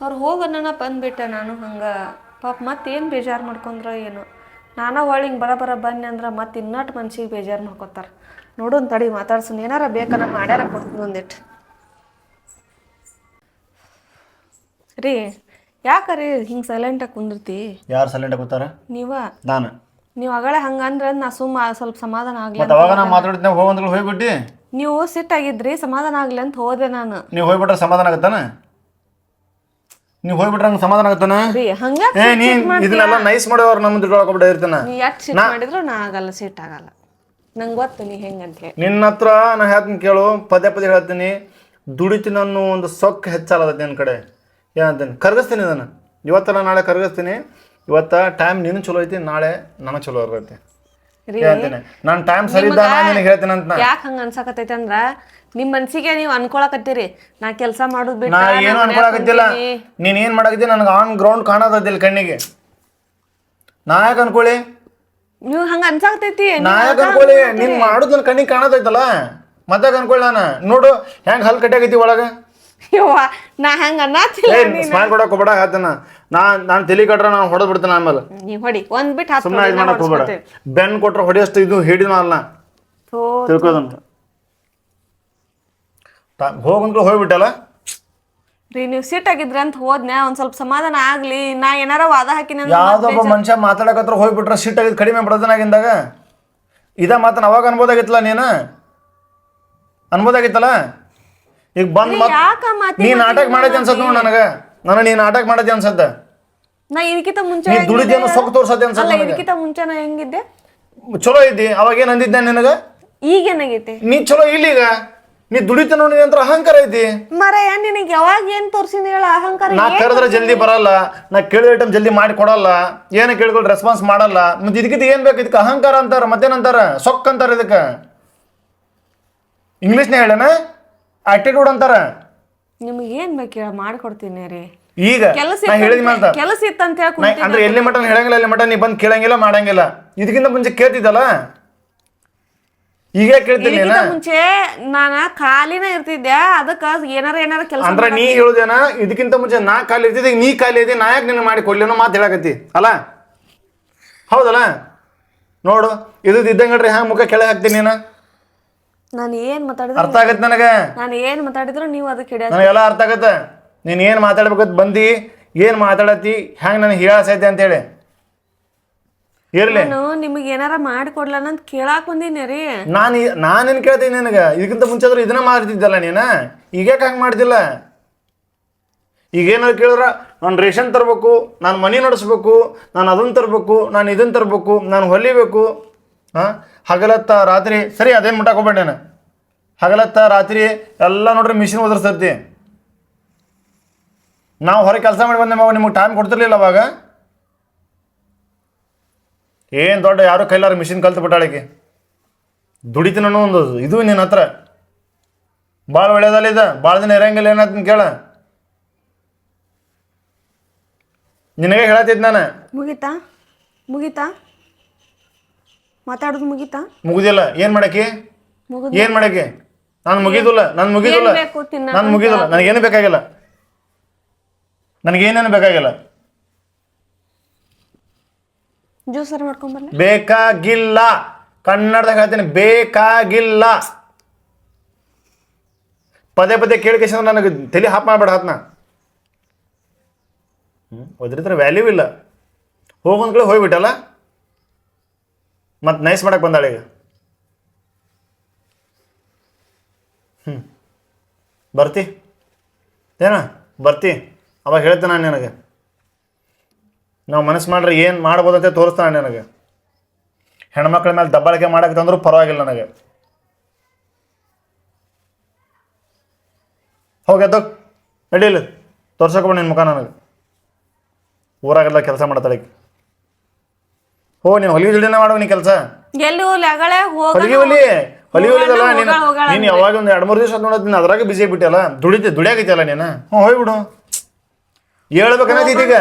ಅವ್ರು ಹೋಗೋಣ ಬಂದ್ಬಿಟ್ಟೆ ನಾನು, ಹಂಗೆ. ಪಾಪ ಮತ್ತೇನು ಬೇಜಾರು ಮಾಡ್ಕೊಂಡ್ರ ಏನು. ನಾನು ಒಳ್ಳೆ ಹಿಂಗೆ ಬರ ಬರ ಬನ್ನಿ ಅಂದ್ರೆ ಮತ್ತೆ ಇನ್ನಟ್ಟು ಮನ್ಸಿಗೆ ಬೇಜಾರು ಮಾಡ್ಕೊತಾರೆ. ನೋಡೋಣ ತಡಿ ಮಾತಾಡ್ಸೋಣ ಏನಾರ ಬೇಕನ್ನ ಮಾಡ್ಯಾರ ಕೊಡ್ತೀನಿ ಒಂದಿಟ್ಟು ರೀ ಯಾಕರಿ ಸೈಲೆಂಟ್ ಆಗಿ ಕುಂದಿರ್ತಿ? ಯಾರು ಸೈಲೆಂಟ್ ಆಗುತ್ತಾರ ನೀವ? ನಾನು. ನೀವು ಹಂಗ ಹಂಗಂದ್ರೆ ನಾ ಸುಮ್ಮ ಸ್ವಲ್ಪ ಸಮಾಧಾನ ಆಗ್ಲಿ ಮತ್ತೆ ಅವಾಗ ನಾ ಮಾತಾಡಿದ್ನ ಹೋಗಂದ್ರೆ ಹೋಗ್ಬಿಟ್ಟಿ ನೀವು ಸಿಟ್ಟಾಗಿದ್ರಿ ಸಮಾಧಾನ ಆಗ್ಲಿ ಅಂತ ಹೋದೆ ನಾನು. ನೀವು ಹೋಗ್ಬಿಟ್ರೆ ಸಮಾಧಾನ ಆಗತ್ತಾನ? ನೀವು ಹೋಗ್ಬಿಟ್ರೆ ನಂಗೆ ಸಮಾಧಾನ ಆಗತ್ತಾನ? ರೀ ಹಂಗ ಏ ನೀ ಇದನ್ನೆಲ್ಲ ನೈಸ್ ಮಾಡೋರು ನಮ್ಮ ದುಡ್ಡು ಇರ್ತಾನ. ನೀ ಯಾಕ್ ಸಿಟ್ ಮಾಡಿದ್ರು ನಾ ಆಗಲ್ಲ ಸಿಟ್ ಆಗಲ್ಲ. ನಂಗೆ ಗೊತ್ತು ನೀ ಹೆಂಗಂತ ನಿನ್ನ ಹತ್ರ ನಾ ಹೇಳ್ತೀನಿ ಕೇಳು ಪದೇ ಪದೇ ಹೇಳ್ತೀನಿ. ದುಡಿತಿನ ಅನ್ನೋ ಒಂದು ಸೊಕ್ಕ ಹೆಚ್ಚಾಗತ್ತೆ ನನ್ನ ಕಡೆ. ಏನಂತೀನಿ ಕರಗಿಸ್ತೀನಿ ಇದನ್ನು ಇವತ್ತಲ್ಲ ನಾಳೆ ಕರಗಿಸ್ತೀನಿ. ಇವತ್ತ ಟೈಮ್ ನೀನು ಚಲೋ ಐತಿ ನಾಳೆ ನನಗೆ ಚಲೋ ಇರ್ತೈತಿ. ಹೇಳ್ತೀನಿ ನಾನು ಟೈಮ್ ಸರಿ ಇದ್ದ ನಿನಗೆ ಹೇಳ್ತೀನಿ ಅಂತ ನಾ. ಯಾಕೆ ಹಂಗ ಅನ್ಸಕತ್ತೈತಿ ಅಂದ್ರ ನಿಮ್ ಮನ್ಸಿಗೆ ನೀವು ಅನ್ಕೊಳಕತ್ತೀರಿ. ನಾ ಕೆಲಸ ಮಾಡೋದ್ ಬಿಟ್ಟು ನಾ ಏನು ಅನ್ಕೊಳಕತ್ತಿಲ್ಲ. ನೀನು ಏನು ಮಾಡಕತ್ತಿ? ನನಗೆ ಆನ್ ಗ್ರೌಂಡ್ ಕಾಣೋದಿಲ್ಲ ಕಣ್ಣಿಗೆ. ನಾ ಯಾಕೆ ಅನ್ಕೊಳ್ಳಿ ನೀವು ಹಂಗ ಅನ್ಸಾಕತೈತಿ ನಾ ಯಾಕೆ ಅನ್ಕೊಳ್ಳಿ ನೀನು ಮಾಡೋದು ನನ್ನ ಕಣ್ಣಿಗೆ ಕಾಣದೈತಲ್ಲ? ಮತ್ತೆ ಅನ್ಕೊಳ್ಳಿ ನಾನು? ನೋಡು ಹೆಂಗ್ ಹಲ್ ಕಟ್ಟಾಗೈತಿ ಒಳಗೆ? ಯವ್ವ ನಾ ಹಂಗ ಅನ್ನತ್ತಿಲ್ಲ ಏ ಸ್ಮೈಲ್ ಕೊಡಕ್ ಹೋಗ್ಬೇಡ ಹೇಳ್ತಾನ. ನಾ ನಾನು ತಲೆ ಕಟ್ರೆ ನಾನು ಹೊಡೆದ್ ಬಿಡ್ತೇನೆ ಆಮೇಲೆ. ನೀವ್ ಹೊಡಿ. ಒಂದ್ ಬಿಟ್ಟು ಹತ್ತು ಸುಮ್ಮನೆ ಇದು ಮಾಡಕ್ಕೆ ಹೋಗ್ಬೇಡ. ಬೆನ್ ಕೊಟ್ರ ಹೊಡೆಯಷ್ಟು ಇದು ಹಿಡಿದ ಅಲ್ಲ ತಿಳ್ಕೋದನ್ನ ಹೋಗಂದ್ರೆ ಹೋಗ್ಬಿಟ್ಟಲ್ಲ? ರೀ ನೀವು ಸಿಟ್ಟಾಗಿದ್ರಿ ಅಂತ ಹೋದ್ನ್ಯಾ ಒಂದ್ ಸ್ವಲ್ಪ ಸಮಾಧಾನ ಆಗ್ಲಿ. ನಾ ಏನಾರ ವಾದ ಹಾಕಿನ ಯಾವ್ದೊಬ್ಬ ಮನುಷ್ಯ ಮಾತಾಡಕತ್ರ ಹೋಗ್ಬಿಟ್ರೆ ಸಿಟ್ ಆಗಿದ್ ಕಡಿಮೆ ಬಿಡೋದನಾಗಿಂದಾಗ ಇದ ಮಾತನ್ನ ಅವಾಗ ಅನ್ಬೋದಾಗಿತ್ತಲ್ಲ ನೀನ? ಅನ್ಬೋದಾಗಿತ್ತಲ್ಲ? ಈಗ ಬಂದ್ ಮತ್ ಯಾಕ ಮಾತಿ ನೀ ನಾಟಕ ಮಾಡೈತಿ ಅನ್ಸತ್ ನೋಡ್ ನನಗ? ನನ್ನ ನೀ ನಾಟಕ ಮಾಡೈತಿ ಅನ್ಸತ್ತ ನಾ ಇದಕ್ಕಿಂತ ಮುಂಚೆ ನೀ ದುಡಿದೇನು ಸೊಕ್ಕ ತೋರ್ಸತ್ತೆ ಅನ್ಸತ್ತ ಅಲ್ಲ ನನಗೆ. ಇದಕ್ಕಿಂತ ಮುಂಚೆ ನಾ ಹೆಂಗಿದ್ದೆ? ಚಲೋ ಇದ್ದಿ ಅವಾಗ ಏನ್ ಅಂದಿದ್ದೆ ನಿನಗ? ಈಗೇನಾಗೈತಿ ನೀ ಚಲೋ ಇಲ್ಲ ಈಗ ನೀ ದುಡಿತ ನೋಡಿ ಅಂತ ಅಹಂಕಾರ ಐತಿ ಮರ ನಿನಗೆ ಯಾವಾಗ ಏನ್ ತೋರ್ಸಿನ ಹೇಳ? ಅಹಂಕಾರ ನಾ ಕರೆದ್ರೆ ಜಲ್ದಿ ಬರಲ್ಲ. ನಾ ಕೇಳಿದ ಐಟಮ್ ಜಲ್ದಿ ಮಾಡಿ ಕೊಡಲ್ಲ. ಏನ ಕೇಳ್ಕೊಳ್ ರೆಸ್ಪಾನ್ಸ್ ಮಾಡಲ್ಲ. ಮತ್ತೆ ಇದಕ್ಕಿಂತ ಏನ್ ಬೇಕು? ಇದಕ್ಕೆ ಅಹಂಕಾರ ಅಂತಾರ ಮತ್ತೇನಂತಾರ? ಸೊಕ್ಕ ಅಂತಾರ ಇದಕ್ಕ. ಇಂಗ್ಲೀಷ್ನ ಹೇಳನ? ಆಟಿಟ್ಯೂಡ್ ಅಂತಾರ? ನಿಮ್ಗೆ ಏನ್ ಬೇಕು ಹೇಳ ಮಾಡ್ಕೊಡ್ತೀನಿ ರೀ. ಈಗ ಕೆಲಸ ನಾ ಹೇಳಿದ ಮಾತ ಕೆಲಸ ಇತ್ತಂತ ಹೇಳಿ ನಾ ಅಂದ್ರೆ ಎಲ್ಲಿ ಮಟ ಹೇಳಂಗಿಲ್ಲ ಎಲ್ಲಿ ಮಟ ನೀ ಬಂದು ಕೇಳಂಗಿಲ್ಲ ಮಾಡಂಗಿಲ್ಲ. ಇದಕ್ಕಿಂತ ಮುಂಚೆ ಕೇಳ್ತಿದ್ದಲ್ಲ? ಈಗ ಕೇಳ್ತೀನಿ ಇದಕ್ಕಿಂತ ಮುಂಚೆ ನಾನ ಖಾಲಿನ ಇರ್ತಿದ್ದೆ ಅದಕ್ಕ ಏನಾರ ಏನಾರ ಕೆಲಸ ಅಂದ್ರೆ ನೀ ಹೇಳುದೇನ ಇದಕ್ಕಿಂತ ಮುಂಚೆ ನಾ ಖಾಲಿ ಇರ್ತಿದ್ದೆ ಈಗ ನೀ ಖಾಲಿ ಇದ್ದಿ ನಾ ಯಾಕೆ ನಿನ್ನ ಮಾಡಿ ಕೊಡ್ಲೇನೋ ಮಾತು ಹೇಳಕತ್ತಿ ಅಲ್ಲ? ಹೌದಲ್ಲ? ನೋಡು ಇದು ಇದ್ದಂಗಡ್ರಿ ಹ್ಯಾಂಗ ಮುಖ ಕೆಳಗೆ ಹಾಕ್ತೀನಿ ನೀನು? ನಾನು ಏನ್ ಮಾತಾಡಿದ್ರು ಅರ್ಥ ಆಗತ್ತೆ ನನಗೆ? ನಾನು ಏನ್ ಮಾತಾಡಿದ್ರು ನೀವು ಅದಕ್ಕೆ ಹಿಡಿಯ ನನಗೆಲ್ಲ ಅರ್ಥ ಆಗತ್ತೆ. ನೀನು ಏನು ಮಾತಾಡ್ಬೇಕಂತ ಬಂದಿ ಏನು ಮಾತಾಡತ್ತಿ ಹ್ಯಾಂಗ ನನಗೆ ಹೇಳಸೈತೆ ಅಂತೇಳಿ ಇರಲಿ. ನಾನು ನಿಮಗೆ ಏನಾರ ಮಾಡಿಕೊಡ್ಲ ಅಂತ ಕೇಳಾಕ್ ಬಂದೀನಿ ರೀ. ನಾನು ನಾನೇನು ಕೇಳ್ತೀನಿ ನಿನಗೆ? ಇದಕ್ಕಿಂತ ಮುಂಚೆ ಆದ್ರೂ ಇದನ್ನ ಮಾಡ್ತಿದ್ದಲ್ಲ ನೀನು? ಈಗ್ಯಾಕೆ ಹಂಗೆ ಮಾಡ್ತಿಲ್ಲ ಈಗೇನಾದ್ರು ಕೇಳಿದ್ರೆ ನಾನು ರೇಷನ್ ತರಬೇಕು ನಾನು ಮನಿ ನಡೆಸ್ಬೇಕು ನಾನು ಅದನ್ನು ತರಬೇಕು ನಾನು ಇದನ್ನು ತರಬೇಕು ನಾನು ಹೊಲಿಬೇಕು. ಹಗಲತ್ತ ರಾತ್ರಿ, ಸರಿ, ಅದೇನು ಮುಟ್ಟಕ್ಕೆ ಹೋಗ್ಬೇಡ ನಾನು. ಹಗಲತ್ತ ರಾತ್ರಿ ಎಲ್ಲ ನೋಡ್ರಿ ಮಿಷಿನ್ ಒದರ್ಸ್ತೈತಿ ನಾವು ಹೊರಗೆ ಕೆಲಸ ಮಾಡಿ ಬಂದೆ ಮಗ ನಿಮಗೆ ಟೈಮ್ ಕೊಡ್ತಿರ್ಲಿಲ್ಲ ಅವಾಗ. ಏನು ದೊಡ್ಡ ಯಾರು ಕೈಲಾರ ಮಿಷಿನ್ ಕಲ್ತು ದುಡಿತೀನಿ ಅನ್ನೋ ಒಂದು ಇದು ನಿನ್ನ ಹತ್ರ. ಭಾಳ ಇದು. ಭಾಳ ದಿನ ಇರಂಗಿಲ್ಲ ಏನಾಯ್ತು ಕೇಳ. ನಿನಗೆ ಹೇಳತ್ತಿದ್ ನಾನು. ಮುಗಿತಾ? ಮುಗೀತಾ? ಮಾತಾಡೋದು ಮುಗೀತಾ? ಮುಗಿದಿಲ್ಲ. ಏನ್ ಮಾಡಕ್ಕೆ? ಮುಗಿದ್ ಏನ್ ಮಾಡಕ್ಕೆ? ನಾನು ಮುಗಿದಿಲ್ಲ. ನಾನು ಮುಗಿದಿಲ್ಲ. ಏನ್ ಬೇಕು ತಿನ್ನಕ್ಕೆ ನಾನು ಮುಗಿದಿಲ್ಲ. ನನಗೇನು ಬೇಕಾಗಿಲ್ಲ? ನನಗೇನೇನು ಬೇಕಾಗಿಲ್ಲ? ಜ್ಯೂಸರ್ ಮಾಡ್ಕೊಂಬರ್ಲ ಬೇಕಾಗಿಲ್ಲ. ಕನ್ನಡದಾಗ ಹೇಳ್ತೀನಿ. ಬೇಕಾಗಿಲ್ಲ. ಪದೇ ಪದೇ ಕೇಳಿಕೇಶ ನನಗೆ ತಲೆ ಹಾಪ್ ಮಾಡ್ಬೇಡ ಹತ್ನ ಹ್ಞೂ ಒದ್ರಿದ್ರೆ ವ್ಯಾಲ್ಯೂ ಇಲ್ಲ. ಹೋಗೊಂದ್ ಕಡೆ ಹೋಗ್ಬಿಟ್ಟಲ್ಲ? ಮತ್ತೆ ನೈಸ್ ಮಾಡಕ್ಕೆ ಬಂದಾಳೆ ಈಗ. ಹ್ಞೂ ಬರ್ತಿ. ಏನ? ಬರ್ತಿ. ಅವಾಗ ಹೇಳ್ತೇನೆ ನಾನು ನಿನಗೆ. ನಾವು ಮನಸ್ಸು ಮಾಡ್ರೆ ಏನು ಮಾಡ್ಬೋದಂತೆ ತೋರಿಸ್ತಾನೆ ನನಗೆ. ಹೆಣ್ಮಕ್ಳ ಮೇಲೆ ದಬ್ಬಾಳಿಕೆ ಮಾಡಕ್ಕೆ ಪರವಾಗಿಲ್ಲ ನನಗೆ. ಹೋಗಿ ಎದ್ದೋ. ನಡೀಲಿ ತೋರ್ಸಕ್ಕೆ ನಿನ್ನ ಮುಖ ನನಗೆ. ಊರಾಗೆಲ್ಲ ಕೆಲಸ ಮಾಡ್ತಾಳೆ. ಹೋ ನೀನು ಹೊಲಿಗೆ ಜಲ್ದಿನೇ ಮಾಡೋ ನೀ ಕೆಲಸ. ಎಲ್ಲಿ ಹೋಗ ಹೊಲಿಗೆ ಹೊಲಿ ಹೊಲಿಗೆ ಹೊಲಿದಲ್ಲ ನೀನು ನೀನು ಯಾವಾಗ ಒಂದು ಎರಡು ಮೂರು ದಿವಸ ನೋಡೋದು ಅದ್ರಾಗ ಬಿಸಿ ಆಗಿಬಿಟ್ಟಲ್ಲ ದುಡಿತಿ ದುಡಿಯಾಗೈತಲ್ಲ ನೀನು? ಹ್ಞೂ ಹೋಗ್ಬಿಡು. ಹೇಳ್ಬೇಕನ್ನೈತಿ ಈಗ?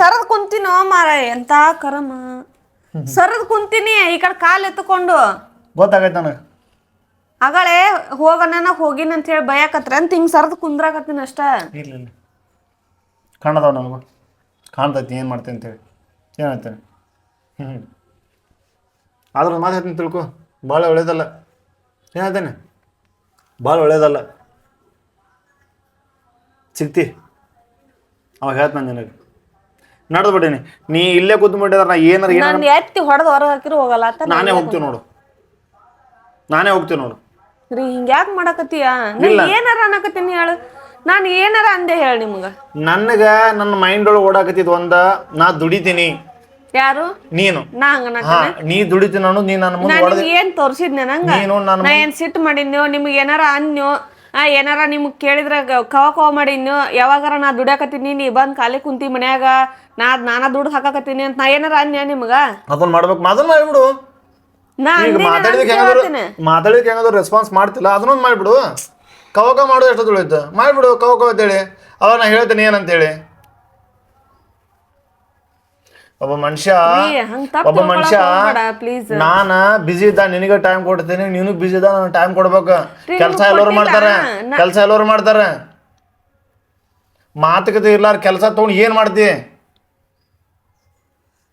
ಸರದ್ ಕುಂತಿನೋ ಮಾರ ಎಂತ ಕರಮ? ಸರದ್ ಕುಂತೀನಿ ಈ ಕಡೆ ಕಾಲ್ ಎತ್ಕೊಂಡು. ಗೊತ್ತಾಗೈತೆ ನನಗೆ. ಅಗಳೇ ಹೋಗಣ ಹೋಗಿನ ಅಂತ ಹೇಳಿ ಬಯಕತ್ರ ಅಂತ ಹಿಂಗ್ ಸರದ್ ಕುಂದ್ರಾಕತ್ತೀನಿ ಅಷ್ಟ. ಇಲ್ಲ ಇಲ್ಲ ಕಾಣದವ ನನಗೂ. ಕಾಣ್ತೈತಿ ಏನು ಮಾಡ್ತೀನಿ ಅಂತೇಳಿ. ಏನಾಗ್ತೇನೆ ಹ್ಞೂ ಆದ್ರೆ ಒಂದು ಮಾತು ಹೇಳ್ತೀನಿ ತಿಳ್ಕೊ. ಭಾಳ ಒಳ್ಳೇದಲ್ಲ. ಏನಾಗ್ತೇನೆ ಭಾಳ ಒಳ್ಳೇದಲ್ಲ. ಸಿಗ್ತಿ ಅವಾಗ ಹೇಳ್ತಾನೆ ನಿನಗೆ. ನಡೆದು ಬಿಟ್ಟೀನಿ. ನೀ ಇಲ್ಲೇ ಕೂತ್ಬಿಟ್ಟಿದ್ರೆ ನಾ ಏನಾರ ಏನಾರ ನಾನ್ ಎತ್ತಿ ಹೊಡೆದ್ ಹೊರಗೆ ಹಾಕಿರು ಹೋಗಲ್ಲ. ಅಂತ ನಾನೇ ಹೋಗ್ತೀನಿ ನೋಡು. ನಾನೇ ಹೋಗ್ತೀನಿ ನೋಡು. ರೀ ಹಿಂಗ್ಯಾಕ್ ಮಾಡಕತ್ತೀಯ? ನಾ ಏನಾರ ಅನ್ನಕತ್ತೀನಿ ಹೇಳು. ನಾನು ಏನಾರ ಅಂದೆ ಹೇಳು ನಿಮ್ಗ. ನನಗೆ ನನ್ನ ಮೈಂಡ್ ಒಳಗೆ ಓಡಾಕತ್ತಿದ್ ಒಂದ ನಾ ದುಡಿತೀನಿ. ಯಾರು? ನೀನು. ನಾ ಹಂಗ ಹಾ ನೀ ದುಡಿತೀನಿ ಅನ್ನೋದು ನೀ ನನ್ನ ಮುಂದೆ ನಿಮ್ಗೆ ಏನ್ ತೋರ್ಸಿದ್ನೆ ನಂಗ? ನೀನು ನನ್ನ ನಾ ಏನ್ ಸಿಟ್ಟು ಮಾಡಿದ್ನೋ ನಿಮ್ಗೆ ಏನಾರ ಅನ್ಯೋ ಆ ಏನಾರ ನಿಮ್ಗೆ ಕೇಳಿದ್ರೆ ಗ- ಕವ ಕವ ಮಾಡಿದ್ನೋ ಯಾವಾಗಾರ ನಾ ದುಡ್ಯಾಕತ್ತೀನಿ ನೀ ಬಂದ್ ಖಾಲಿ ಕುಂತಿ ಮನ್ಯಾಗ ನಾ ನಾನ ದುಡ್ಡು ಹಾಕಾಕತ್ತೀನಿ ಅಂತ ನಾ ಏನಾರ ಅನ್ಯ ನಿಮ್ಗ? ಅದನ್ನ ಮಾಡ್ಬೇಕು ಅದನ್ನ ಮಾಡ್ಬಿಡು. ನಾ ಈಗ ಅಂದಿನಿ, ಮಾತಾಡಿದಕ್ಕೆ ಹೆಂಗಾದ್ರು. ಮಾತಾಡಿದಕ್ಕೆ ಹೆಂಗಾದ್ರು ರೆಸ್ಪಾನ್ಸ್ ಮಾಡ್ತಿಲ್ಲ ಅದನ್ನೊಂದು ಮಾಡ್ಬಿಡು. ಕವಕ ಮಾಡೋದು ಎಷ್ಟು ತುಳಿತು ಮಾಡ್ಬಿಡು ಕವಕ ಅಂತೇಳಿ. ಅವಾಗ ನಾ ಹೇಳ್ತೇನೆ ಏನಂತೇಳಿ. ಒಬ್ಬ ಮನುಷ್ಯ ಒಬ್ಬ ಮನುಷ್ಯ. ನಾನ ಬಿಸಿ ಇದ್ದ ನಿನಗೆ ಟೈಮ್ ಕೊಡ್ತೀನಿ ನೀನು ಬಿಸಿ ಇದ್ದ ನಾನು ಟೈಮ್ ಕೊಡ್ಬೇಕು. ಕೆಲಸ ಎಲ್ಲರೂ ಮಾಡ್ತಾರೆ ಕೆಲಸ ಎಲ್ಲರೂ ಮಾಡ್ತಾರೆ. ಮಾತುಕತೆ ಇರ್ಲಾರ ಕೆಲಸ ತಗೊಂಡು ಏನ್ ಮಾಡ್ತಿ?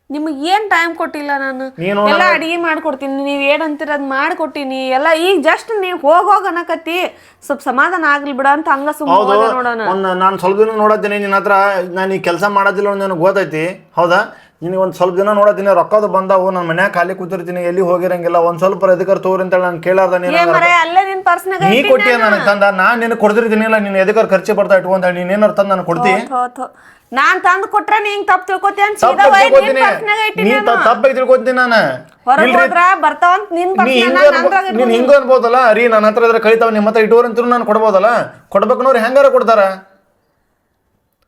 ನಿಮಗ್ ಏನ್ ಟೈಮ್ ಕೊಟ್ಟಿಲ್ಲ ನಾನು? ಎಲ್ಲ ಅಡಿಗೆ ಮಾಡ್ಕೊಡ್ತೀನಿ ನೀವ್ ಏನ್ ಅಂತೀರ ಅದ್ ಮಾಡ್ಕೊಟ್ಟಿನಿ. ಎಲ್ಲ ಈಗ ಜಸ್ಟ್ ನೀವ್ ಹೋಗ್ ಹೋಗ್ ಅನ್ನಕತ್ತಿ. ಸ್ವಲ್ಪ ಸಮಾಧಾನ ಆಗ್ಲಿ ಬಿಡ ಅಂತ ಹಂಗ ಸುಮ್ಮ ಸುಮ್ಮನೆ ನೋಡೋಣ ನಾನು ಸ್ವಲ್ಪ ದಿನ ನೋಡತ್ತೀನಿ ನಿನ್ನ ಹತ್ರ. ನಾನು ಈ ಕೆಲಸ ಮಾಡೋದಿಲ್ಲ ನನಗೆ ಗೊತ್ತೈತಿ. ಹೌದಾ? ನಿನಗೆ ಒಂದು ಸ್ವಲ್ಪ ದಿನ ನೋಡತ್ತೀನಿ ರೊಕ್ಕದು ಬಂದಾವು ನನ್ನ ಮನ್ಯಾಗ ಖಾಲಿ ಕೂತಿರ್ತೀನಿ ಎಲ್ಲಿ ಹೋಗಿರಂಗಿಲ್ಲ ಒಂದ್ ಸ್ವಲ್ಪ ಎದಕರ್ ತೋರಿ ಅಂತೇಳಿ ನಾನು ಕೇಳಾರ ನೀನು ನೀ ಕೊಟ್ಟಿಯ ನನಗೆ ತಂದ? ನಾನು ನಿನಗೆ ಕೊಡ್ತಿರ್ತೀನಿಲ್ಲ ನೀನು ಎದಕರ್ ಖರ್ಚು ಬರ್ತಾ ಇಟ್ಕೊಂತ ನೀನು ಏನಾರ ತಂದ ನಾನು ಕೊಡ್ತಿ? ನಾನ್ ತಂದ್ ಕೊಟ್ರೆ ನೀ ತಪ್ಪು ತಿಳ್ಕೊತೀನಿ. ನೀ. ತಪ್ಪಾಗಿ ತಿಳ್ಕೊತೀನಿ ನಾನು. ನೀನ್ ಹಿಂಗ ಅನ್ಬೋದಲ್ಲ ರೀ ನನ್ನ ಹತ್ರ ಇದ್ರೆ ಕಳಿತಾವ ನಿಮ್ಮ ಹತ್ರ ಇಟ್ಟೋರ್ ಅಂತೂ ನಾನು ಕೊಡ್ಬೋದಲ್ಲ? ಕೊಡ್ಬೇಕನ್ನೋರು ಹೆಂಗಾರ ಕೊಡ್ತಾರ?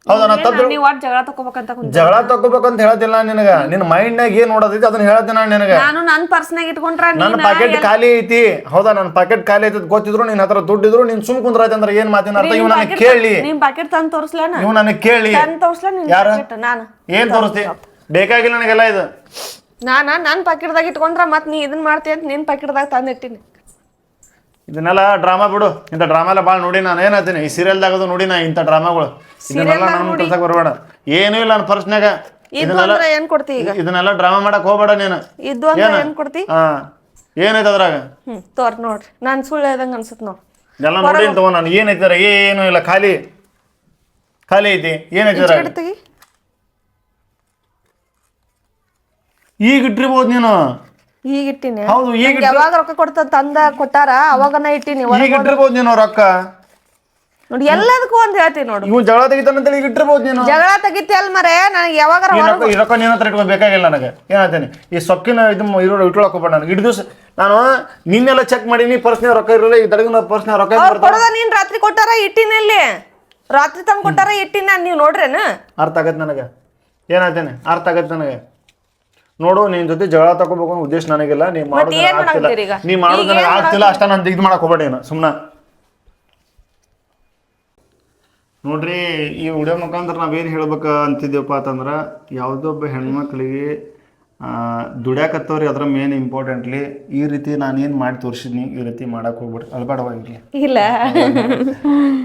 ಹೌದಾ ನಾ ತಪ್ಪು ಇಟ್ಕೊಂಡಿನಿ. ನೀವ್ ಒಟ್ ಜಗಳ ತಗೋಬೇಕಂತ ಕುಂತ ಜಗಳ ತಗೋಬೇಕಂತ ಹೇಳ್ತಿಲ್ಲ ನಿನಗ. ನಿನ್ನ ಮೈಂಡ್ನಾಗ ಏನ್ ನೋಡತೈತಿ ಅದನ್ನ ಹೇಳ್ತೀನಿ ನಾನು ನಿನಗ. ನಾನು ನನ್ನ ಪರ್ಸ್ನಾಗ ಇಟ್ಕೊಂಡ್ರ ನನ್ನ ನೀನ್ ಪಾಕೆಟ್ ಖಾಲಿ ಐತಿ. ಹೌದಾ ನನ್ನ ಪಾಕೆಟ್ ಖಾಲಿ ಐತಿ ಗೊತ್ತಿದ್ರು ನಿನ್ ಹತ್ರ ದುಡ್ಡಿದ್ರು ನಿನ್ ಸುಮ್ ಕುಂದ್ರೈತಿ ಅಂದ್ರೆ ಏನ್ ಮಾತಿನ ಅರ್ಥ? ಇವ್ ನನಗೆ ಕೇಳಿ. ನಿಮ್ ಪಾಕೆಟ್ ತಂದ್ ತೋರಿಸ್ಲೇನ ಇವ್ ನನಗೆ ಕೇಳಿ. ತಂದ್ ತೋರ್ಸ್ಲ ನಿನ್ ಯಾರ? ನಾನು. ಏನ್ ತೋರಿಸ್ತಿ? ಬೇಕಾಗಿಲ್ಲ ನನಗೆಲ್ಲ ಇದು. ನಾನ ನನ್ನ ಪಾಕೆಟ್ದಾಗ ಇಟ್ಕೊಂಡ್ರ ಮತ್ ನೀ ಇದನ್ ಮಾಡ್ತಿ ಅಂತ ನಿನ್ ಪಾಕೆಟ್ದಾಗ ತಂದಿಟ್ಟಿನಿ ಇದನ್ನೆಲ್ಲ ಡ್ರಾಮಾ ಬಿಡು. ಇಂಥ ಡ್ರಾಮಾ ಎಲ್ಲ ಭಾಳ ನೋಡಿ ನಾನು ಏನಾಗ್ತೀನಿ ಈ ಸೀರಿಯಲ್ದಾಗದು ನೋಡಿ ನಾ ಇಂಥ ಡ್ರಾಮಾಗಳು. ಇದನ್ನೆಲ್ಲ ಬರಬೇಡ. ಏನೂ ಇಲ್ಲ ನನ್ನ ಪರ್ಸ್ನಾಗ ಇದ್ದು ಅಂದ್ರ ಏನ್ ಕೊಡ್ತಿ ಈಗ? ಇದನ್ನೆಲ್ಲ ಡ್ರಾಮಾ ಮಾಡಕ್ ಹೋಗ್ಬೇಡ ನೀನು. ಇದ್ದು ಅಂದ್ರೆ ಏನ್? ಕೊಡ್ತಿ? ಹಾ. ಏನೈತೆ ಅದ್ರಾಗ? ಹ್ಮ್ ತೋರ್ ನೋಡ್ರಿ ನಾನ್ ಸುಳ್ಳು ಹೇಳ್ದಂಗ ಅನ್ಸುತ್ತೆ ನೋಡ್. ಎಲ್ಲ ನೋಡಿ ತಗೋ ನಾನು. ಏನೈತೆ ಅದ್ರಾಗ ಏನೂ ಇಲ್ಲ. ಖಾಲಿ. ಖಾಲಿ ಐತಿ. ಏನೈತೆ ಅದ್ರಾಗ? ಈಗ ಇಟ್ಟಿರ್ಬೋದು ನೀನು. ಈಗ ಇಟ್ಟಿನಿ. ಹೌದು ಈಗ ನಂಗ್ ಯಾವಾಗ ರೊಕ್ಕ ಕೊಡ್ತ ತಂದ ಕೊಟ್ಟಾರ ಅವಾಗನ ಇಟ್ಟಿನಿ. ಈಗ ಇಟ್ಟಿರ್ಬೋದು ನೀನು ರೊಕ್ಕ. ನೋಡಿ ಎಲ್ಲದಕ್ಕೂ ಒಂದ್ ಹೇಳ್ತೀನಿ ನೋಡಿ. ಇವ್ ಜಗಳ ತೆಗಿತಾನಂತ ಹೇಳಿ ಇಟ್ಟಿರ್ಬೋದು ನೀನು. ಜಗಳ ತೆಗಿತಿ ಅಲ್ ಮರೆ ನನಗೆ ಯಾವಾಗಾರ ಈ ರೊಕ್ಕ ಈ ರೊಕ್ಕ ನಿನ್ನ ಹತ್ರ ಇಟ್ಕೊಂಡು ಬೇಕಾಗಿಲ್ಲ ನನಗೆ. ಏನಾಗ್ತೇನೆ ಈ ಸೊಕ್ಕಿನ ಇದು ಇರೋ ಇಟ್ಕೊಳಕ್ ಹೋಗ್ಬೇಡ ನನಗೆ. ಹಿಡಿದು ದಿವಸ ನಾನು ನಿನ್ನೆಲ್ಲ ಚೆಕ್ ಮಾಡೀನಿ ಪರ್ಸ್ನಾಗ ರೊಕ್ಕ ಇರಲಿಲ್ಲ ಈ ತಡಗಿನ ಪರ್ಸ್ನಾಗ ರೊಕ್ಕ ಹೆಂಗ್ ಅವ್ರ್ ಬರ್ತಾವ? ಕೊಡದ ನೀನ್ ರಾತ್ರಿ ಕೊಟ್ಟಾರ ಇಟ್ಟಿನಲ್ಲಿ. ರಾತ್ರಿ ತಂದು ಕೊಟ್ಟಾರ ಇಟ್ಟಿನ ನೀವ್ ನೋಡ್ರೇನ? ಅರ್ಥ ಆಗತ್ತೆ ನನಗೆ. ಏನಾಗ್ತೇನೆ ಅರ್ಥ ಆಗತ್ತೆ ನನಗೆ. ನೋಡು ನಿನ್ ಜೊತೆ ಜಗಳ ತಗೋಬೇಕು ಅನ್ನೋ ಉದ್ದೇಶ ನನಗಿಲ್ಲ. ನೀ ಮಾಡೋದು ಏನ್ ನನಗ್ ಆಗ್ತಿಲ್ಲ. ಮಾಡಂತೀರಿ ಈಗ? ನೀ ಮಾಡೋದು ಈಗ ನನಗೆ ಆಗ್ತಿಲ್ಲ ಅಷ್ಟ ನಾನು ಇದು ಮಾಡಕ್ ಹೋಗ್ಬೇಡ ಏನು ಸುಮ್ಮನೆ ನೋಡ್ರಿ ಈ ವಿಡಿಯೋ ಮುಖಾಂತರ ನಾವೇನು ಹೇಳ್ಬೇಕು ಅಂತಿದ್ದೇವಪ್ಪ ಅಂತಂದ್ರೆ ಯಾವುದೊಬ್ಬ ಹೆಣ್ಮಕ್ಳಿಗೆ ದುಡ್ಯಾಕತ್ತವ್ರಿ ಅದ್ರ ಮೇನ್ ಇಂಪಾರ್ಟೆಂಟ್ಲಿ ಈ ರೀತಿ ನಾನು ಏನು ಮಾಡಿ ತೋರಿಸಿದ್ನಿ ಈ ರೀತಿ ಮಾಡಕ್ಕೆ ಹೋಗ್ಬಿಟ್ರಿ ಅಲ್ಬೇಡವಾಗಿರಲಿ ಇಲ್ಲ.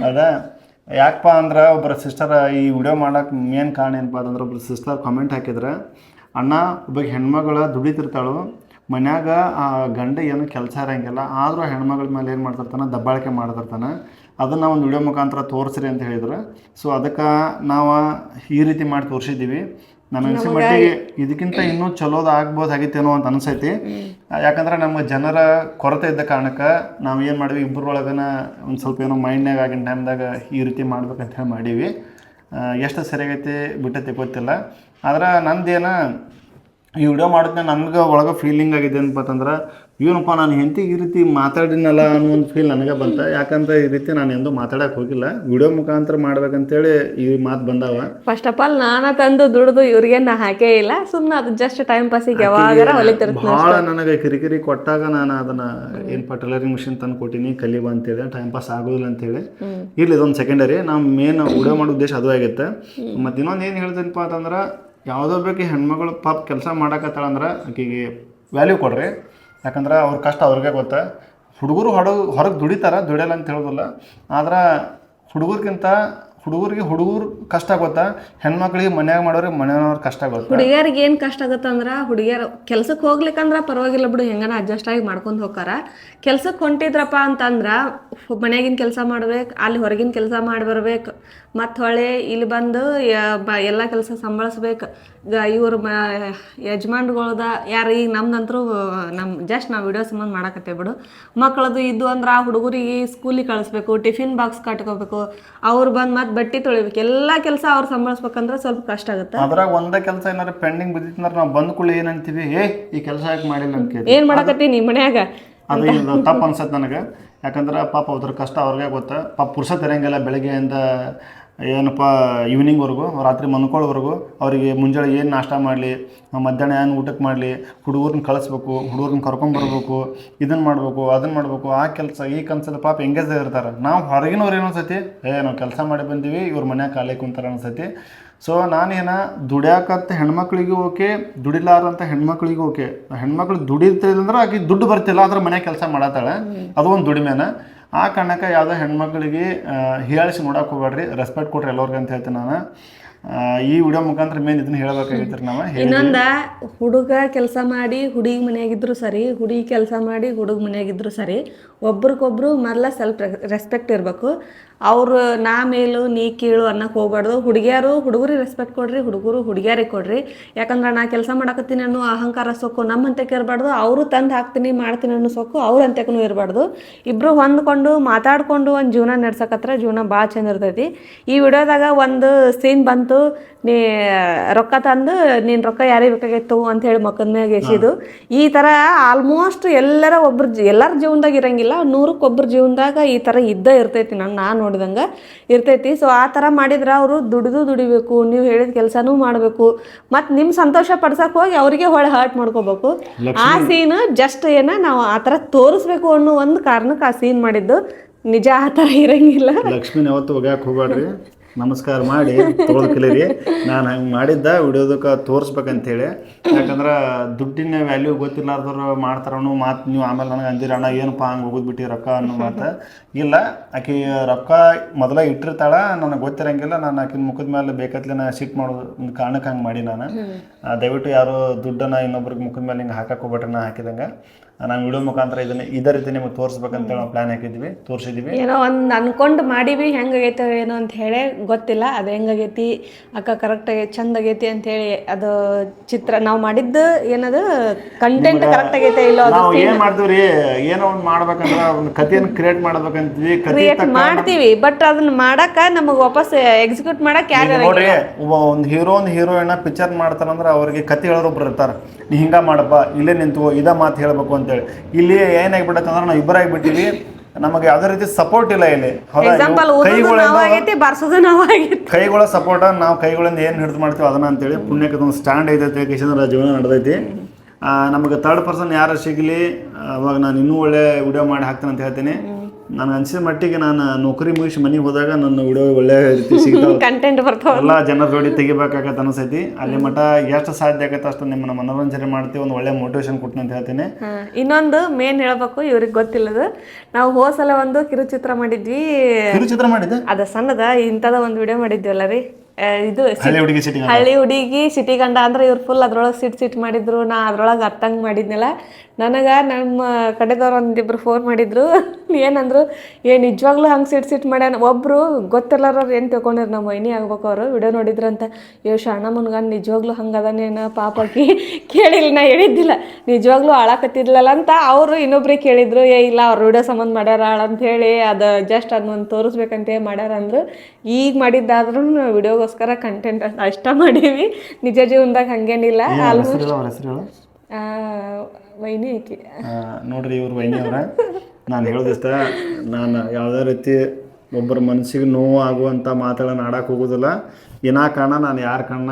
ಅದ ಯಾಕಪ್ಪ ಅಂದ್ರೆ ಒಬ್ಬರ ಸಿಸ್ಟರ್ ಈ ವಿಡಿಯೋ ಮಾಡಕ್ಕೆ ಮೇನ್ ಕಾರಣ ಏನಪ್ಪ ಅಂತಂದ್ರೆ ಒಬ್ಬರು ಸಿಸ್ಟರ್ ಕಮೆಂಟ್ ಹಾಕಿದ್ರೆ ಅಣ್ಣ ಒಬ್ಬ ಹೆಣ್ಮಗಳ ದುಡಿತಿರ್ತಾಳು ಮನ್ಯಾಗ ಆ ಗಂಡ ಏನು ಕೆಲಸ ಇರೋಂಗಿಲ್ಲ ಆದರೂ ಹೆಣ್ಮಗಳ ಮೇಲೆ ಏನು ಮಾಡ್ತಿರ್ತಾನೆ ದಬ್ಬಾಳಿಕೆ ಮಾಡ್ತಿರ್ತಾನೆ ಅದನ್ನು ಒಂದು ವಿಡಿಯೋ ಮುಖಾಂತರ ತೋರಿಸ್ರಿ ಅಂತ ಹೇಳಿದ್ರು. ಸೊ ಅದಕ್ಕೆ ನಾವು ಈ ರೀತಿ ಮಾಡಿ ತೋರಿಸಿದ್ದೀವಿ. ನನಗೆ ಮಟ್ಟಿಗೆ ಇದಕ್ಕಿಂತ ಇನ್ನೂ ಚಲೋದು ಆಗ್ಬೋದಾಗಿತ್ತೇನೋ ಅಂತ ಅನಿಸೈತಿ. ಯಾಕಂದ್ರೆ ನಮ್ಮ ಜನರ ಕೊರತೆ ಇದ್ದ ಕಾರಣಕ್ಕೆ ನಾವು ಏನು ಮಾಡಿವಿ ಇಬ್ಬರೊಳಗನ ಒಂದು ಸ್ವಲ್ಪ ಏನೋ ಮೈಂಡ್ನಾಗ ಆಗಿನ ಟೈಮ್ದಾಗ ಈ ರೀತಿ ಮಾಡ್ಬೇಕಂತ ಹೇಳಿ ಮಾಡೀವಿ. ಎಷ್ಟು ಸರಿಯಾಗೈತಿ ಬಿಟ್ಟೈತಿ ಗೊತ್ತಿಲ್ಲ. ಆದ್ರೆ ನಂದೇನ ಈ ವಿಡಿಯೋ ಮಾಡಿದ್ಮೇಲೆ ನನಗೆ ಒಳಗೆ ಫೀಲಿಂಗ್ ಆಗಿದೆ ಏನಪ್ಪ ಅಂತಂದ್ರೆ ಏನಪ್ಪ ನಾನು ಹೆಂಡತಿ ಈ ರೀತಿ ಮಾತಾಡಿನಲ್ಲ ಅನ್ನೋ ಒಂದು ಫೀಲ್ ನನಗೆ ಬಂತ. ಯಾಕಂದ್ರೆ ಈ ರೀತಿ ನಾನು ಎಂದೂ ಮಾತಾಡಕ್ಕೆ ಹೋಗಿಲ್ಲ. ವಿಡಿಯೋ ಮುಖಾಂತರ ಮಾಡ್ಬೇಕಂತೇಳಿ ಈ ಮಾತು ಬಂದಾವ. ಫಸ್ಟ್ ಆಫ್ ಆಲ್ ನಾನ ತಂದು ದುಡ್ದು ಇವ್ರಿಗೆ ನಾ ಹಾಕೇ ಇಲ್ಲ. ಸುಮ್ಮನೆ ಅದು ಜಸ್ಟ್ ಟೈಮ್ ಪಾಸಿಗೆ ಹೊಲಿತಿರ್ತೀನಿ ಭಾಳ ನನಗೆ ಕಿರಿಕಿರಿ ಕೊಟ್ಟಾಗ ನಾನು ಅದನ್ನ ಏನ್ ಟೈಲರಿಂಗ್ ಮಿಷಿನ್ ತಂದು ಕೊಟ್ಟಿನಿ ಕಲಿಬ ಅಂತೇಳಿ ಟೈಮ್ ಪಾಸ್ ಆಗೋದಿಲ್ಲ ಅಂತೇಳಿ. ಇರ್ಲಿ ಇದೊಂದು ಸೆಕೆಂಡರಿ ನಾವು ಮೇನ್ ವಿಡಿಯೋ ಮಾಡೋ ಉದ್ದೇಶ ಅದು ಆಗೈತೆ. ಮತ್ತು ಇನ್ನೊಂದು ಏನು ಹೇಳ್ತೀನಪ್ಪ ಅಂತಂದ್ರೆ ಯಾವುದೋ ಬೇಕು ಹೆಣ್ಮಗಳು ಪಾಪ ಕೆಲಸ ಮಾಡಕತ್ತಾಳಂದ್ರೆ ಆಕೆಗೆ ವ್ಯಾಲ್ಯೂ ಕೊಡ್ರಿ. ಯಾಕಂದ್ರೆ ಅವ್ರ ಕಷ್ಟ ಅವ್ರಿಗೆ ಗೊತ್ತ. ಹುಡುಗರು ಹೊರಗೆ ಹೊರಗೆ ದುಡಿತಾರೆ ದುಡಿಯಲ್ಲ ಅಂತ ಹೇಳೋದಿಲ್ಲ. ಆದ್ರೆ ಹುಡುಗರ್ಗಿಂತ ಹುಡುಗರಿಗೆ ಹುಡುಗರು ಕಷ್ಟ ಗೊತ್ತಾ ಹೆಣ್ಮಕ್ಳಿಗೆ ಮನ್ಯಾಗ ಮಾಡೋರಿಗೆ ಮನೆಯವ್ರ ಕಷ್ಟ ಗೊತ್ತಾ ಹುಡುಗಿಯರಿಗೆ ಏನು ಕಷ್ಟ ಆಗತ್ತಂದ್ರ ಹುಡುಗಿಯರು ಕೆಲ್ಸಕ್ಕೆ ಹೋಗ್ಲಿಕ್ಕಂದ್ರ ಪರವಾಗಿಲ್ಲ ಬಿಡು, ಹೆಂಗನ ಅಡ್ಜಸ್ಟ್ ಆಗಿ ಮಾಡ್ಕೊಂಡು ಹೋಗಾರ ಕೆಲ್ಸಕ್ಕೆ ಹೊಂಟಿದ್ರಪ್ಪ ಅಂತಂದ್ರ ಮನೆಯಾಗಿನ ಕೆಲಸ ಮಾಡ್ಬೇಕು, ಅಲ್ಲಿ ಹೊರಗಿನ ಕೆಲಸ ಮಾಡಿ ಬರ್ಬೇಕು. ಮತ್ತು ಹೊಳೆ ಇಲ್ಲಿ ಬಂದು ಎಲ್ಲ ಕೆಲಸ ಸಂಭಾಳಿಸ್ಬೇಕು. ಇವ್ರ ಮ ಯಜಮಾನ್ಗಳದ ಯಾರು ಈಗ ನಮ್ದಂತರೂ ನಮ್ಮ ಜಸ್ಟ್ ನಾವು ವಿಡಿಯೋ ಸಂಬಂಧ ಮಾಡಕತ್ತೇವೆ ಬಿಡು. ಮಕ್ಕಳದು ಇದ್ದು ಅಂದ್ರೆ ಆ ಹುಡುಗರಿಗೆ ಸ್ಕೂಲಿಗೆ ಕಳಿಸ್ಬೇಕು ಟಿಫಿನ್ ಬಾಕ್ಸ್ ಕಟ್ಕೋಬೇಕು. ಅವ್ರು ಬಂದು ಮತ್ತೆ ಬಟ್ಟೆ ತೊಳಿಬೇಕು. ಎಲ್ಲಾ ಕೆಲಸ ಅವ್ರು ಸಂಭಾಳಿಸ್ಬೇಕಂದ್ರೆ ಸ್ವಲ್ಪ ಕಷ್ಟ ಆಗುತ್ತೆ. ಅದ್ರಾಗ ಒಂದೇ ಕೆಲಸ ಏನಾರ ಪೆಂಡಿಂಗ್ ಬಿದ್ದಿತ್ತಂದ್ರೆ ನಾವು ಬಂದ ಕೂಡಲೇ ಏನಂತೀವಿ ಏ ಈ ಕೆಲಸ ಯಾಕೆ ಮಾಡಿಲ್ಲ? ಅಂತ ಕೇಳಿ ಏನು ಮಾಡಕತ್ತೀನಿ ಮನ್ಯಾಗ? ಅದು ಇದು ತಪ್ಪು ಅನ್ಸತ್ತೆ ನನಗೆ. ಯಾಕಂದ್ರೆ ಪಾಪ ಅದ್ರ ಕಷ್ಟ ಅವ್ರಿಗೆ ಗೊತ್ತಾ. ಪಾಪ ಪುರುಷ ಇರಂಗಿಲ್ಲ ಬೆಳಗ್ಗೆಯಿಂದ ಏನಪ್ಪ ಈವ್ನಿಂಗ್ವರೆಗೂ ರಾತ್ರಿ ಮನ್ಕೊಳ್ಳೋವರೆಗೂ ಅವರಿಗೆ ಮುಂಜಾನೆ ಏನು ನಾಷ್ಟ ಮಾಡಲಿ ಮಧ್ಯಾಹ್ನ ಏನು ಊಟಕ್ಕೆ ಮಾಡಲಿ ಹುಡುಗರನ್ನ ಕಳಿಸ್ಬೇಕು ಹುಡುಗರನ್ನ ಕರ್ಕೊಂಬರ್ಬೇಕು ಇದನ್ನು ಮಾಡಬೇಕು ಅದನ್ನು ಮಾಡಬೇಕು ಆ ಕೆಲಸ ಈ ಕೆಲಸದ ಪಾಪ ಎಂಗೇಜ್ ಇರ್ತಾರೆ ನಾವು ಹೊರಗಿನವ್ರು ಏನು ಅನ್ಸತಿ? ಏ ನಾವು ಕೆಲಸ ಮಾಡಿ ಬಂದೀವಿ ಇವ್ರ ಮನ್ಯಾಗ ಖಾಲಿ ಕುಂತಾರ ಅನ್ಸತಿ. ಸೊ ನಾನೇನ ದುಡ್ಯಾಕತ್ತ ಹೆಣ್ಮಕ್ಳಿಗೂ ಓಕೆ ದುಡಿಲಾರಂತ ಹೆಣ್ಮಕ್ಳಿಗೂ ಓಕೆ. ಹೆಣ್ಮಕ್ಳು ದುಡಿತಿದ್ರೆ ಆಕೆ ದುಡ್ಡು ಬರ್ತಿಲ್ಲ ಆದ್ರೆ ಮನೆ ಕೆಲಸ ಮಾಡತ್ತಾಳೆ ಅದು ಒಂದು ದುಡಿಮೆನ. ಆ ಕಾರಣಕ್ಕೆ ಯಾವುದೋ ಹೆಣ್ಮಕ್ಳಿಗೆ ಹೇಳಿಸಿ ನೋಡಕ್ಕೆ ಹೋಗ್ಬೇಡ್ರಿ ರೆಸ್ಪೆಕ್ಟ್ ಕೊಡ್ರಿ ಎಲ್ಲರಿಗೂ ಅಂತ ಹೇಳ್ತೀನಿ ನಾನು. ಈ ವಿಡಿಯೋ ಮುಖಾಂತರ ಮೇನ್ ಇದನ್ನ ಹೇಳಬೇಕಾಗಿತ್ತು ನಾವು. ಇನ್ನೊಂದ, ಹುಡುಗ ಕೆಲಸ ಮಾಡಿ ಹುಡುಗಿ ಮನೆಯಾಗಿದ್ರು ಸರಿ, ಹುಡುಗಿ ಕೆಲಸ ಮಾಡಿ ಹುಡುಗ ಮನೆಯಾಗಿದ್ರು ಸರಿ. ಒಬ್ರಿಗೊಬ್ರು ಮೊದಲ ಸ್ವಲ್ಪ ರೆಸ್ಪೆಕ್ಟ್ ಇರಬೇಕು. ಅವರು ನಾ ಮೇಲು, ನೀ ಕೀಳು ಅನ್ನಕ್ಕೆ ಹೋಗ್ಬಾರ್ದು. ಹುಡುಗಿಯರು ಹುಡುಗರಿಗೆ ರೆಸ್ಪೆಕ್ಟ್ ಕೊಡ್ರಿ, ಹುಡುಗರು ಹುಡುಗಿಯರಿಗೆ ಕೊಡ್ರಿ. ಯಾಕಂದ್ರೆ ನಾ ಕೆಲಸ ಮಾಡಕತ್ತೀನಿ ಅನ್ನೋ ಅಹಂಕಾರ ಸೊಕ್ಕು ನಮ್ಮ ಅಂತ್ಯಕ್ಕೆ ಇರಬಾರ್ದು. ಅವರು ತಂದು ಹಾಕ್ತೀನಿ, ಮಾಡ್ತೀನಿ ಅನ್ನೋ ಸೊಕ್ಕು ಅವ್ರ ಅಂತ್ಯಕ್ಕೂ ಇರಬಾರ್ದು. ಇಬ್ಬರು ಹೊಂದ್ಕೊಂಡು ಮಾತಾಡಿಕೊಂಡು ಒಂದು ಜೀವನ ನಡೆಸಕತ್ರ ಜೀವನ ಭಾಳ ಚಂದ ಇರ್ತೈತಿ. ಈ ವಿಡಿಯೋದಾಗ ಒಂದು ಸೀನ್ ಬಂತು. ನೀ ರೊಕ್ಕ ತಂದು ನಿನ್ ರೊಕ್ಕ ಯಾರಿಗೆ ಬೇಕಾಗಿತ್ತು ಅಂತ ಹೇಳಿ ಮಕ್ಕದ ಮ್ಯಾಗ ಎಸಿದು. ಈ ತರ ಆಲ್ಮೋಸ್ಟ್ ಎಲ್ಲರ ಒಬ್ರ ಎಲ್ಲರ ಜೀವನದಾಗ ಇರಂಗಿಲ್ಲ ನೂರಕ್ಕೆ ಒಬ್ರ ಜೀವನದಾಗ ಈ ತರ ಇದ್ದ ಇರ್ತೈತಿ ನಾನು ನಾ ನೋಡಿದಂಗೆ ಇರ್ತೈತಿ. ಸೊ ಆ ತರ ಮಾಡಿದ್ರೆ ಅವರು ದುಡಿದು ದುಡಿಬೇಕು ನೀವು ಹೇಳಿದ ಕೆಲಸನೂ ಮಾಡಬೇಕು ಮತ್ತು ನಿಮ್ಮ ಸಂತೋಷ ಪಡ್ಸಕ್ಕೆ ಹೋಗಿ ಅವರಿಗೆ ಹೊಳೆ ಹರ್ಟ್ ಮಾಡ್ಕೋಬೇಕು. ಆ ಸೀನ್ ಜಸ್ಟ್ ಏನ ನಾವು ಆ ತರ ತೋರಿಸ್ಬೇಕು ಅನ್ನೋ ಒಂದು ಕಾರಣಕ್ಕೆ ಆ ಸೀನ್ ಮಾಡಿದ್ದು ನಿಜ ಆ ತರ ಇರಂಗಿಲ್ಲ. ಲಕ್ಷ್ಮಿ ಯಾವತ್ತು ಒಗ್ಯಾಕೆ ಹೋಗ್ಬೇಡ್ರಿ ನಮಸ್ಕಾರ ಮಾಡಿ ತೊಗೊಳ್ ಕಲೀರಿ. ನಾನು ಹಂಗೆ ಮಾಡಿದ್ದ ವಿಡಿಯೋದಕ್ಕೆ ತೋರಿಸ್ಬೇಕಂತೇಳಿ. ಯಾಕಂದ್ರೆ ದುಡ್ಡಿನ ವ್ಯಾಲ್ಯೂ ಗೊತ್ತಿಲ್ಲಾರ್ದವ್ರು ಮಾಡ್ತಾರನು ಮಾತು ನೀವು ಆಮೇಲೆ ನನಗೆ ಅಂದಿರ ಅಣ್ಣ ಏನಪ್ಪ ಹಂಗೆ ಹೋಗಿದ್ಬಿಟ್ಟು ರೊಕ್ಕ? ಅನ್ನೋ ಮಾತು. ಇಲ್ಲ ಆಕೆ ರೊಕ್ಕ ಮೊದಲ ಇಟ್ಟಿರ್ತಾಳ ನನಗೆ ಗೊತ್ತಿರಂಗಿಲ್ಲ. ನಾನು ಆಕಿನ ಮುಖದ ಮೇಲೆ ಬೇಕತ್ಲೆ ನಾ ಸಿಟ್ ಮಾಡೋದು ಕಾರಣಕ್ಕೆ ಹಂಗೆ ಮಾಡಿ ನಾನು. ದಯವಿಟ್ಟು ಯಾರು ದುಡ್ಡನ್ನು ಇನ್ನೊಬ್ರಿಗೆ ಮುಖದ ಮೇಲೆ ಹಿಂಗೆ ಹಾಕಕ್ಕೆ ಹೋಗ್ಬಿಟ್ರೆ ನಾ ಹಾಕಿದಂಗೆ. ನಾನು ವಿಡಿಯೋ ಮುಖಾಂತರ ಇದನ್ನ ಇದೇ ರೀತಿ ನಿಮಗೆ ತೋರಿಸ್ಬೇಕಂತೇಳಿ ನಾವು ಪ್ಲಾನ್ ಹಾಕಿದ್ವಿ ತೋರಿಸಿದ್ವಿ. ಏನೋ ಒಂದು ಅನ್ಕೊಂಡು ಮಾಡೀವಿ ಹೆಂಗಾಗೈತೆ ಏನೋ ಅಂತ ಹೇಳಿ ಗೊತ್ತಿಲ್ಲ ಅದು ಹೆಂಗಾಗೈತಿ ಅಕ್ಕ ಕರೆಕ್ಟ್ ಆಗೈತಿ ಚಂದ ಆಗೈತಿ ಅಂತ ಹೇಳಿ ಅದು ಚಿತ್ರ ನಾವು ಮಾಡಿದ್ದು ಏನದು ಕಂಟೆಂಟ್ ಕರೆಕ್ಟ್ ಆಗೈತೆ ಇಲ್ಲೋ ಅದು ನಾವು ಏನು ಮಾಡ್ತೀವ್ರಿ? ಏನೋ ಒಂದು ಮಾಡ್ಬೇಕಂದ್ರೆ ಒಂದು ಕಥೆಯನ್ನು ಕ್ರಿಯೇಟ್ ಮಾಡ್ಬೇಕಂತೀವಿ ಕ್ರಿಯೇಟ್ ಮಾಡ್ತೀವಿ ಬಟ್ ಅದನ್ನ ಮಾಡಕ ನಮಗೆ ವಾಪಸ್ ಎಕ್ಸಿಕ್ಯೂಟ್ ಮಾಡಕ್ ಯಾರು ನೋಡ್ರಿ ಒಬ್ಬ ಒಂದು ಹೀರೋ ಒಂದು ಹೀರೋಯಿನ್ ಪಿಕ್ಚರ್ ಮಾಡ್ತಾರಂದ್ರೆ ಅವ್ರಿಗೆ ಕತೆ ಹೇಳೋರೊಬ್ರು ಇರ್ತಾರೆ ನೀ ಹಿಂಗ ಮಾಡಪ್ಪ ಇಲ್ಲೇ ನಿಂತು ಇದ ಮಾತು ಹೇಳ್ಬೇಕು ಅಂತೇಳಿ. ಇಲ್ಲಿ ಏನಾಗ್ಬಿಟ್ಟೈತೆ ಅಂದ್ರೆ ನಾವು ಇಬ್ಬರಾಗ್ಬಿಟ್ಟಿವಿ ನಮಗೆ ಯಾವುದೇ ರೀತಿ ಸಪೋರ್ಟ್ ಇಲ್ಲ ಇಲ್ಲಿ. ಎಕ್ಸಾಂಪಲ್ ಓದೋದು ಬರ್ಸೋದು ಕೈಗಳ ಸಪೋರ್ಟ್ ನಾವು ಕೈಗಳಿಂದ ಏನು ಹಿಡಿದು ಮಾಡ್ತೀವಿ ಅದನ್ನ ಅಂತೇಳಿ ಪುಣ್ಯಕ್ಕೆ ಒಂದು ಸ್ಟ್ಯಾಂಡ್ ಐತೈತೆ ಕಿಶಂದ್ರ ಜೀವನ ನಡೆದೈತಿ. ಆ, ನಮಗೆ ತರ್ಡ್ ಪರ್ಸನ್ ಯಾರು ಸಿಗಲಿ ಅವಾಗ ನಾನು ಇನ್ನೂ ಒಳ್ಳೆ ವಿಡಿಯೋ ಮಾಡಿ ಹಾಕ್ತೇನೆ ಅಂತ ಹೇಳ್ತೀನಿ. ನನಗೆ ಅನ್ಸಿದ ಮಟ್ಟಿಗೆ ನಾನು ನೌಕರಿ ಮುಗಿಸಿ ಮನೆಗೆ ಹೋದಾಗ ನನ್ನ ವಿಡಿಯೋ ಒಳ್ಳೆ ರೀತಿ ಸಿಗ್ತಾವೆ. ಕಂಟೆಂಟ್ [laughs] ಬರ್ತಾವ. ಎಲ್ಲ ಜನರ ಜೋಡಿ ತೆಗಿಬೇಕಾಗತ್ತೆ ಅನಿಸೈತಿ. ಅಲ್ಲಿ ಮಟ್ಟ ಎಷ್ಟು ಸಾಧ್ಯ ಆಗತ್ತೆ ಅಷ್ಟು ನಿಮ್ಮನ್ನ ಮನೋರಂಜನೆ ಮಾಡ್ತೀವಿ ಒಂದು ಒಳ್ಳೆ ಮೋಟಿವೇಶನ್ ಕೊಟ್ಟು ಅಂತ ಹೇಳ್ತೀನಿ. ಇನ್ನೊಂದು ಮೇನ್ ಹೇಳಬೇಕು ಇವ್ರಿಗೆ ಗೊತ್ತಿಲ್ಲದು. ನಾವು ಹೋದ ಸಲ ಒಂದು ಕಿರುಚಿತ್ರ ಮಾಡಿದ್ವಿ. ಕಿರುಚಿತ್ರ ಮಾಡಿದ್ದೆ? ಅದ ಸಣ್ಣದ ಇಂಥದ ಒಂದು ವಿಡಿಯೋ ಮಾಡಿದ್ವಲ್ಲ ರೀ. ಇದು ಸಿ- ಹಳ್ಳಿ ಹುಡುಗಿ ಸಿಟಿ ಹಳ್ಳಿ ಹುಡುಗಿ ಸಿಟಿ ಗಂಡ ಅಂದ್ರೆ ಇವ್ರು ಫುಲ್ ಅದ್ರೊಳಗೆ ಸಿಟ್ ಸಿಟ್ ಮಾಡಿದ್ರು ನಾ ಅದ್ರೊಳಗೆ ಅತ್ತಂಗ್ ಮಾಡಿದ್ನಲ್ಲ. ನನಗೆ ನಮ್ಮ ಕಡೆದವ್ರು ಒಂದಿಬ್ರು ಫೋನ್ ಮಾಡಿದ್ರು. [laughs] ಏನಂದ್ರು ಏ ನಿಜವಾಗ್ಲೂ ಹಂಗೆ ಸಿಟ್ ಸಿಟ್ ಮಾಡ್ಯಾನ? ಒಬ್ರು ಗೊತ್ತಿಲ್ಲಾರವ್ರು ಏನು ತಿಳ್ಕೊಂಡಿರು ನಮ್ಮ ಮೈನಿ ಆಗ್ಬೇಕು ಅವರು ವಿಡಿಯೋ ನೋಡಿದ್ರಂತ. ಯೋ ಶಾಣ ಮುನ್ಗನ್ ನಿಜವಾಗ್ಲೂ ಹಂಗೆ ಪಾಪ ಪಾಪಕಿ [laughs] ಕೇಳಿಲ್ಲ ನಾ ಹೇಳಿದ್ದಿಲ್ಲ. ನಿಜವಾಗ್ಲೂ ಅಳಕತ್ತಿದ್ಲಲ್ಲ ಅಂತ ಅವರು ಇನ್ನೊಬ್ರಿಗೆ ಕೇಳಿದ್ರು. ಏ ಇಲ್ಲ ಅವ್ರ ವಿಡಿಯೋ ಸಂಬಂಧ ಮಾಡ್ಯಾರ ಅಂತ ಹೇಳಿ ಅದು ಜಸ್ಟ್ ಅದನ್ನೊಂದು ತೋರಿಸ್ಬೇಕಂತ ಮಾಡ್ಯಾರ ಅಂದ್ರು. ಈಗ ಮಾಡಿದ್ದಾದ್ರೂ ವಿಡಿಯೋಗೋಸ್ಕರ ಕಂಟೆಂಟ್ ಅಷ್ಟ ಮಾಡೀವಿ. ನಿಜ ಜೀವನದಾಗ ಹಂಗೇನಿಲ್ಲ. ಆಲ್ಮೋಸ್ಟ್ ವೈನಿ ನೋಡ್ರಿ ಇವ್ರು ವೈನಿ ಅವ್ರ. ನಾನು ಹೇಳೋದಿಷ್ಟ, ನಾನು ಯಾವುದೇ ರೀತಿ ಒಬ್ಬರ ಮನಸ್ಸಿಗೆ ನೋವು ಆಗುವಂಥ ಮಾತುಗಳನ್ನ ಆಡಕ್ಕೆ ಹೋಗೋದಿಲ್ಲ. ಕಾರಣ ನಾನು ಯಾರ ಕಣ್ಣ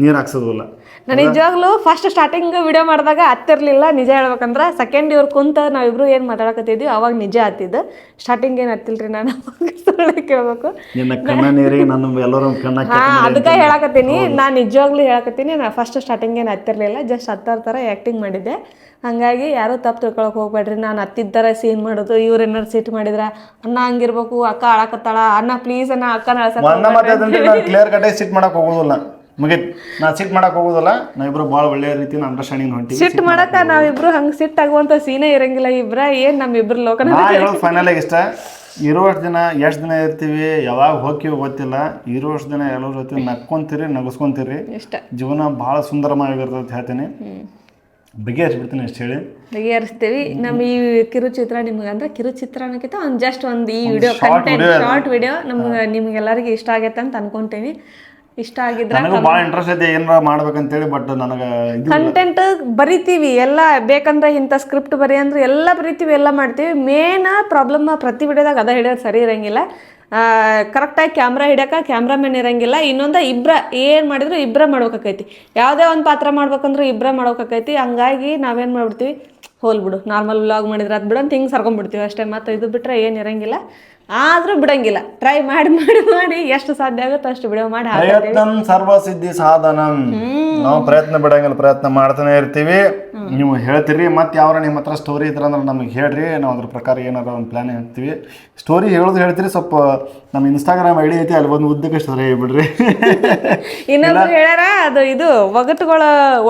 ನೀರು ಹಾಕ್ಸೋದಿಲ್ಲ. ನಾನು ನಿಜವಾಗ್ಲೂ ಫಸ್ಟ್ ಸ್ಟಾರ್ಟಿಂಗ್ ವಿಡಿಯೋ ಮಾಡಿದಾಗ ಹತ್ತಿರ್ಲಿಲ್ಲ. ನಿಜ ಹೇಳ್ಬೇಕಂದ್ರೆ ಸೆಕೆಂಡ್ ಇವ್ರು ಕುಂತ ನಾವಿಬ್ರು ಏನು ಮಾತಾಡಕತ್ತಿದ್ವಿ? ಅವಾಗ ನಿಜ ಹತ್ತಿದ್ದು. ಸ್ಟಾರ್ಟಿಂಗ್ ಏನು ಹತ್ತಿಲ್ರಿ ನಾನು? ಸುಳ್ಳು ಕೇಳ್ಬೇಕು. ಕಣ್ಣ ಹಾ ಅದಕ್ಕೆ ಹೇಳಕತ್ತೀನಿ. ನಾನು ನಿಜವಾಗ್ಲೂ ಹೇಳಕತ್ತೀನಿ. ನಾನು ಫಸ್ಟ್ ಸ್ಟಾರ್ಟಿಂಗ್ ಏನು ಹತ್ತಿರಲಿಲ್ಲ. ಜಸ್ಟ್ ಹತ್ತಾರ ಥರ ಆ್ಯಕ್ಟಿಂಗ್ ಮಾಡಿದ್ದೆ. ಹಂಗಾಗಿ ಯಾರೂ ತಪ್ಪು ತಿಳ್ಕೊಳಕ್ಕೆ ಹೋಗ್ಬೇಡ್ರಿ. ನಾನು ಹತ್ತಿದ್ದಾರ ಸೀನ್ ಮಾಡೋದು. ಇವ್ರು ಏನಾರು ಸಿಟ್ ಮಾಡಿದ್ರ ಅಣ್ಣ ಹಂಗಿರ್ಬೇಕು ಅಕ್ಕ ಅಳಕತ್ತಾಳ. ಅಣ್ಣ ಪ್ಲೀಸ್ ಅಣ್ಣ ಅಕ್ಕನ ಸಿಟ್ ಮಾಡಕ್ ಹೋಗೋದಿಲ್ಲ. ಮುಗಿತ್. ನಾ ಸಿಟ್ ಮಾಡಕ್ ಹೋಗೋದಲ್ಲ ನಾವಿಬ್ರು ಭಾಳ ಒಳ್ಳೆ ರೀತಿ ಅಂಡರ್ಸ್ಟ್ಯಾಂಡಿಂಗ್ ಹೊಂಟಿವಿ ಸಿಟ್ ಮಾಡಕ ನಾವಿಬ್ರು ಹಂಗೆ ಸಿಟ್ ಆಗುವಂತ ಸೀನೇ ಇರಂಗಿಲ್ಲ ಇಬ್ರ ಏನ್ ನಮ್ಮಿಬ್ರು ಲೋಕನ ನಾ ಹೇಳೋದು ಫೈನಲ್ ಆಗಿ ಇಷ್ಟ ಇರುವಷ್ಟು ದಿನ ಎಷ್ಟು ದಿನ ಇರ್ತೀವಿ ಯಾವಾಗ ಹೋಗ್ತೀವಿ ಗೊತ್ತಿಲ್ಲ. ಇರುವಷ್ಟು ದಿನ ಎಲ್ಲರ ಜೊತೆ ನಕ್ಕೊಂತೀರಿ ನಗಸ್ಕೊಂತೀರಿ. ಇಷ್ಟ. ಜೀವನ ಭಾಳ ಸುಂದರವಾಗಿರ್ತದೆ ಹೇಳ್ತೀನಿ. ಬಗೆಹರಿಸ್ಬಿಡ್ತೀನಿ ಅಷ್ಟು ಹೇಳಿ. ಬಗೆಹರಿಸ್ತೀವಿ ನಮ್ಮ ಈ ಕಿರುಚಿತ್ರ ನಿಮ್ಗೆ ಅಂದ್ರೆ ಕಿರುಚಿತ್ರ ಅನ್ನೋಕ್ಕಿಂತ ಒಂದು ಜಸ್ಟ್ ಒಂದು ಈ ವಿಡಿಯೋ ಕಂಟೆಂಟ್ ಶಾರ್ಟ್ ವಿಡಿಯೋ ನಮ್ಗೆ ನಿಮ್ಗೆಲ್ಲರಿಗೂ ಇಷ್ಟ ಆಗೈತೆ ಅಂತ ಅನ್ಕೊಂತೀನಿ. ಇಷ್ಟ ಆಗಿದ್ರೆ ನನಗೂ ಭಾಳ ಇಂಟ್ರೆಸ್ಟ್ ಐತೆ ಏನಾರ ಮಾಡ್ಬೇಕಂತೇಳಿ ಬಟ್ ನನಗೆ ಕಂಟೆಂಟ್ ಬರಿತೀವಿ ಎಲ್ಲ ಬೇಕಂದ್ರೆ ಇಂಥ ಸ್ಕ್ರಿಪ್ಟ್ ಬರಿ ಅಂದ್ರೆ ಎಲ್ಲ ಬರಿತೀವಿ ಎಲ್ಲ ಮಾಡ್ತೀವಿ. ಮೇನ್ ಪ್ರಾಬ್ಲಮ್ ಪ್ರತಿ ವಿಡಿಯೋದಾಗ ಅದ ಹಿಡಿಯೋದು ಸರಿ ಇರಂಗಿಲ್ಲ. ಕರೆಕ್ಟಾಗಿ ಕ್ಯಾಮ್ರಾ ಹಿಡ್ಯಾಕ ಕ್ಯಾಮ್ರಾಮನ್ ಇರಂಗಿಲ್ಲ. ಇನ್ನೊಂದ ಇಬ್ರ ಏನ್ ಮಾಡಿದ್ರು ಇಬ್ರ ಮಾಡ್ಬೇಕಾಕೈತಿ. ಯಾವುದೇ ಒಂದು ಪಾತ್ರ ಮಾಡ್ಬೇಕಂದ್ರೂ ಇಬ್ರ ಮಾಡ್ಬೇಕಾಕೈತಿ. ಹಂಗಾಗಿ ನಾವೇನ್ ಮಾಡ್ಬಿಡ್ತೀವಿ ಹೋಲ್ ಬಿಡು ನಾರ್ಮಲ್ ವ್ಲಾಗ್ ಮಾಡಿದ್ರೆ ಅದು ಬಿಡು ಅಂತ ಹಿಂಗೆ ಸರ್ಕೊಂಡ್ಬಿಡ್ತೀವಿ. ಅಷ್ಟೇ ಮತ್ತೆ ಇದು ಬಿಟ್ರೆ ಏನು ಇರಂಗಿಲ್ಲ. ಆದರೂ ಬಿಡಂಗಿಲ್ಲ. ಟ್ರೈ ಮಾಡಿ ಮಾಡಿ ಮಾಡಿ ಎಷ್ಟು ಸಾಧ್ಯ ಆಗುತ್ತೋ ಅಷ್ಟು ಬಿಡೋ ಮಾಡಿ ಪ್ರಯತ್ನಂ ಸರ್ವಸಿದ್ಧಿ ಸಾಧನಂ. ನಾವು ಪ್ರಯತ್ನ ಬಿಡಂಗಿಲ್ಲ ಪ್ರಯತ್ನ ಮಾಡ್ತಾನೆ ಇರ್ತೀವಿ. ನೀವು ಹೇಳ್ತೀರಿ ಮತ್ತೆ ಯಾವ್ರ ನಿಮ್ಮ ಹತ್ರ ಸ್ಟೋರಿ ಇದ್ರ ಅಂದ್ರೆ ನಮಗೆ ಹೇಳ್ರಿ ನಾವು ಅದ್ರ ಪ್ರಕಾರ ಏನಾರ ಒಂದು ಪ್ಲಾನ್ ಹೇಳ್ತೀವಿ. ಸ್ಟೋರಿ ಹೇಳೋದು ಹೇಳ್ತೀರಿ ಸ್ವಲ್ಪ ನಮ್ಮ ಇನ್ಸ್ಟಾಗ್ರಾಮ್ ಐಡಿ ಐತಿ ಅಲ್ಲಿ ಒಂದು ಉದ್ದಕ್ಕೆ ಸ್ಟೋರಿ ಹೇಳ್ಬಿಡ್ರಿ. [laughs] ಇನ್ನೊಂದು ಹೇಳ್ಯಾರ ಅದು ಇದು ಒಗಟುಗಳ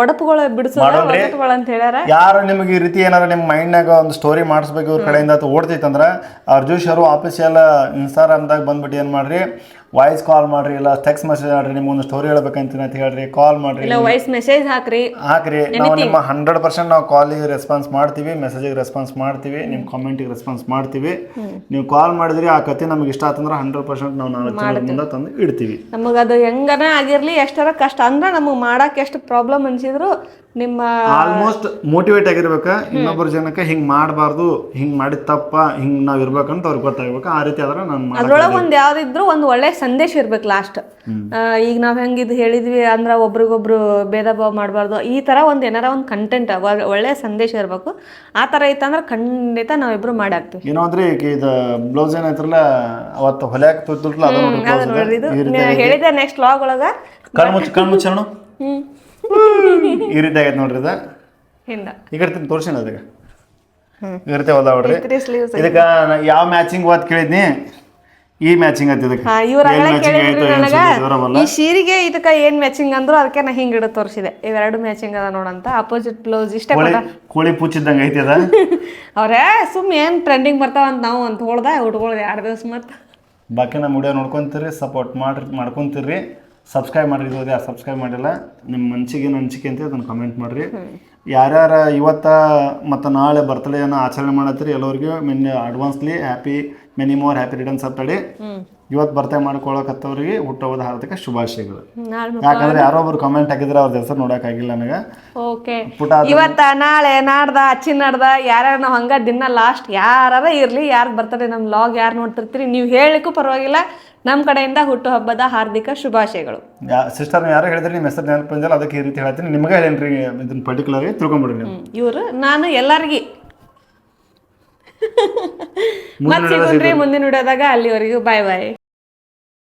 ಒಡಪುಗಳ ಬಿಡಿಸೋದ ಒಗಟುಗಳು ಅಂತ ಹೇಳ್ಯಾರ. ಯಾರು ನಿಮಗೆ ಈ ರೀತಿ ಏನಾರ ನಿಮ್ಮ ಮೈಂಡ್ನಾಗ ಒಂದು ಸ್ಟೋರಿ ಮಾಡಿಸ್ಬೇಕು ಇವ್ರ ಕಡೆಯಿಂದ ಅಥವಾ ಓಡ್ತೈತಂದ್ರೆ ಅರ್ಜುನ್ ಅವರು ಆಫೀಸಿಯಲ್ ಇನ್ಸ್ಟಾಗ್ರಾಮ್ದಾಗ ಬಂದ್ಬಿಟ್ಟು ಏನು ಮಾಡ್ರಿ? ವಾಯ್ಸ್ ಕಾಲ್ ಮಾಡ್ರಿ ಇಲ್ಲ ಟೆಕ್ಸ್ ಮೆಸೇಜ್ ಮಾಡ್ರಿ ನಿಮ್ಗೊಂದು ಸ್ಟೋರಿ ಹೇಳ್ಬೇಕಂತೀನಿ ಅಂತ ಹೇಳ್ರಿ ಕಾಲ್ ಮಾಡ್ರಿ. ಇಲ್ಲ ವಾಯ್ಸ್ ಮೆಸೇಜ್ ಹಾಕ್ರಿ. ಹಾಕ್ರಿ. ನಾವು ನಿಮ್ಮ ಹಂಡ್ರೆಡ್ ಪರ್ಸೆಂಟ್ ನಾವು ಕಾಲಿಗೆ ರೆಸ್ಪಾನ್ಸ್ ಮಾಡ್ತೀವಿ ಮೆಸೇಜಿಗೆ ರೆಸ್ಪಾನ್ಸ್ ಮಾಡ್ತೀವಿ ನಿಮ್ಮ ಕಾಮೆಂಟಿಗೆ ರೆಸ್ಪಾನ್ಸ್ ಮಾಡ್ತೀವಿ. ನೀವು ಕಾಲ್ ಮಾಡಿದ್ರಿ ಆ ಕತೆ ನಮಗೆ ಇಷ್ಟ ಆತಂದ್ರೆ ಹಂಡ್ರೆಡ್ ಪರ್ಸೆಂಟ್ ನಾವು ನಾಲ್ಕು ಮುಂದೆ ತಂದು ಇಡ್ತೀವಿ. ನಮಗೆ ಅದು ಹೆಂಗನ ಆಗಿರ್ಲಿ ಎಷ್ಟರ ಕಷ್ಟ ಅಂದ್ರೆ ನಮಗೆ ಮಾಡಕ್ಕೆ ಎಷ್ಟು ಪ್ರಾಬ್ಲಮ್ ಅನ್ಸಿದ್ರು ನಿಮ್ಮ ಆಲ್ಮೋಸ್ಟ್ ಮೋಟಿವೇಟ್ ಆಗಿರ್ಬೇಕ. ಇನ್ನೊಬ್ಬರ ಜನಕ್ಕೆ ಹಿಂಗ್ ಮಾಡಬಾರ್ದು ಹಿಂಗ್ ಮಾಡಿದ ತಪ್ಪ ಹಿಂಗ್ ನಾವ್ ಇರ್ಬೇಕಂತ ಅವ್ರಿಗೆ ಗೊತ್ತಾಗ್ಬೇಕು. ಆ ರೀತಿ ಆದ್ರೆ ನಾನು ಅದ್ರೊಳಗೆ ಒಂದು ಯಾವ್ದಿದ್ರು ಒಂದು ಒಳ್ಳೆ ಸಂದೇಶ ಇರ್ಬೇಕು ಲಾಸ್ಟ್ ಈಗ ನಾವು ಹೆಂಗಿದ್ ಹೇಳಿದ್ವಿ ಅಂದ್ರೆ ಒಬ್ರಿಗೊಬ್ರು ಭೇದ ಭಾವ ಮಾಡಬಾರ್ದು. ಈ ತರ ಒಂದು ಏನಾರ ಒಂದು ಕಂಟೆಂಟ್ ಒಳ್ಳೆ ಸಂದೇಶ ಇರಬೇಕು. ಆ ಥರ ಇತ್ತಂದ್ರೆ ಖಂಡಿತ ನಾವಿಬ್ರು ಮಾಡಿ ಹಾಕ್ತೀವಿ. ಏನೋ ಅಂದ್ರೆ ಈಗ ಇದು ಬ್ಲೌಸ್ ಏನೈತ್ರಲ್ಲ ಅವತ್ತು ಹೊಲ್ಯಾಕ ತುತ್ತಲ್ಲ ಅದು ನೋಡ್ರಿ ಇದು. ಹೇಳಿದೆ ನೆಕ್ಸ್ಟ್ ಲಾಗ್ ಒಳಗ ಕಣ್ಣು ಮುಚ್ಚ ಕಣ್ಣು ಮುಚ್ಚಣ ಹ್ಮ್. ಈ ರೀತಿ ಆಗೈತೆ ನೋಡ್ರಿ ಇದು. ಹಿಂದ. ಈಗ ತೋರ್ಸಿನ ಅದಕ್ಕೆ ಈ ರೀತಿ ಹೊಲ್ದ ನೋಡ್ರಿ. ಇದಕ್ಕೆ ಯಾವ ಮ್ಯಾಚಿಂಗ್ ಓದ್ ಕೇಳಿದ್ನಿ? ಈ ಮ್ಯಾಚಿಂಗ್ ಇದಕ್ಕೆ. ಇವ್ರ ಆಯ್ತು. ಈ ಸೀರೆಗೆ ಇದಕ್ಕ ಏನ್ ಮ್ಯಾಚಿಂಗ್ ಅಂದ್ರು ಅದಕ್ಕೆ ನಾ ಹಿಂಗ್ ಹಿಡಿದು ತೋರಿಸಿದೆ. ಇವೆರಡು ಮ್ಯಾಚಿಂಗ್ ಅದ ನೋಡಂತ. ಅಪೋಸಿಟ್ ಬ್ಲೌಸ್ ಇಷ್ಟ ಕೋಳಿ ಪುಚ್ಚಿದ್ದಂಗೆ ಐತಿ ಅದ? [laughs] ಅವ್ರೇ ಸುಮ್ ಏನ್ ಟ್ರೆಂಡಿಂಗ್ ಬರ್ತಾವ ಅಂತ ನಾವು ಅಂತ ಹೊಳ್ದ ಉಟ್ಕೊಳ್ದೆ ಎರಡು ದಿವಸ ಮತ್ತೆ. ಬಾಕಿ ನಮ್ಮ ವಿಡಿಯೋ ನೋಡ್ಕೊಂತೀರಿ ಸಪೋರ್ಟ್ ಮಾಡ್ರಿ ಮಾಡ್ಕೊಂತೀರಿ. ಸಬ್ಸ್ಕ್ರೈಬ್ ಮಾಡಿರಿ ಇದು ಯಾರು ಸಬ್ಸ್ಕ್ರೈಬ್ ಮಾಡಿಲ್ಲ ನಿಮ್ಮ ಮನ್ಸಿಗೆ ಅನ್ಸಿಕೆ ಅನಿಸಿಕೆ ಅಂತ ಅದನ್ನು ಕಮೆಂಟ್ ಮಾಡ್ರಿ. ಯಾರ್ಯಾರ ಇವತ್ತ ಮತ್ತು ನಾಳೆ ಬರ್ತಡೇನ ಆಚರಣೆ ಮಾಡತ್ತೀರಿ ಎಲ್ಲರಿಗೂ men advancely happy many more happy returns ಅಂತೇಳಿ ಇವತ್ತು ಬರ್ತೆ ಮಾಡ್ಕೊಳಕತ್ತವ್ರಿಗೆ ಹುಟ್ಟೋದ ಹಾರ್ದಿಕ ಶುಭಾಶಯಗಳು. ಯಾಕಂದ್ರೆ ಯಾರೋ ಒಬ್ರು ಕಾಮೆಂಟ್ ಹಾಕಿದ್ರೆ ಅವ್ರ ಹೆಸರು ನೋಡೋಕ್ಕಾಗಿಲ್ಲ ನನಗೆ. ಓಕೆ ಇವತ್ತ ನಾಳೆ ನಾಡ್ದ ಅಚ್ಚಿ ನಾಡ್ದ ಯಾರ್ಯಾರ ನಾವು ಹಂಗ ದಿನ ಲಾಸ್ಟ್ ಯಾರ ಇರ್ಲಿ ಯಾರು ಬರ್ತಾರೆ ನಮ್ಮ ಲಾಗ್ ಯಾರು ನೋಡ್ತಿರ್ತೀರಿ ನೀವು ಹೇಳಲಿಕ್ಕೂ ಪರವಾಗಿಲ್ಲ. ನಮ್ಮ ಕಡೆಯಿಂದ ಹುಟ್ಟು ಹಬ್ಬದ ಹಾರ್ದಿಕ ಶುಭಾಶಯಗಳು. ಸಿಸ್ಟರ್ ಯಾರು ಹೇಳಿದ್ರೆ ನಿಮ್ಮ ಹೆಸರು ನೆನಪು ಅದಕ್ಕೆ ಈ ರೀತಿ ಹೇಳ್ತೀನಿ. ನಿಮಗೆ ಹೇಳೇನ್ರಿ ಇದನ್ನ ಪರ್ಟಿಕ್ಯುಲರ್ ತಿಳ್ಕೊಂಬಿಡ್ರಿ ಇವರು ನಾನು ಎಲ್ಲರಿಗಿ. ಮತ್ತೆ ಸಿಗುನ್ರಿ ಮುಂದಿನ ವಿಡಿಯೋದಾಗ ಅಲ್ಲಿವರೆಗೂ ಬಾಯ್ ಬಾಯ್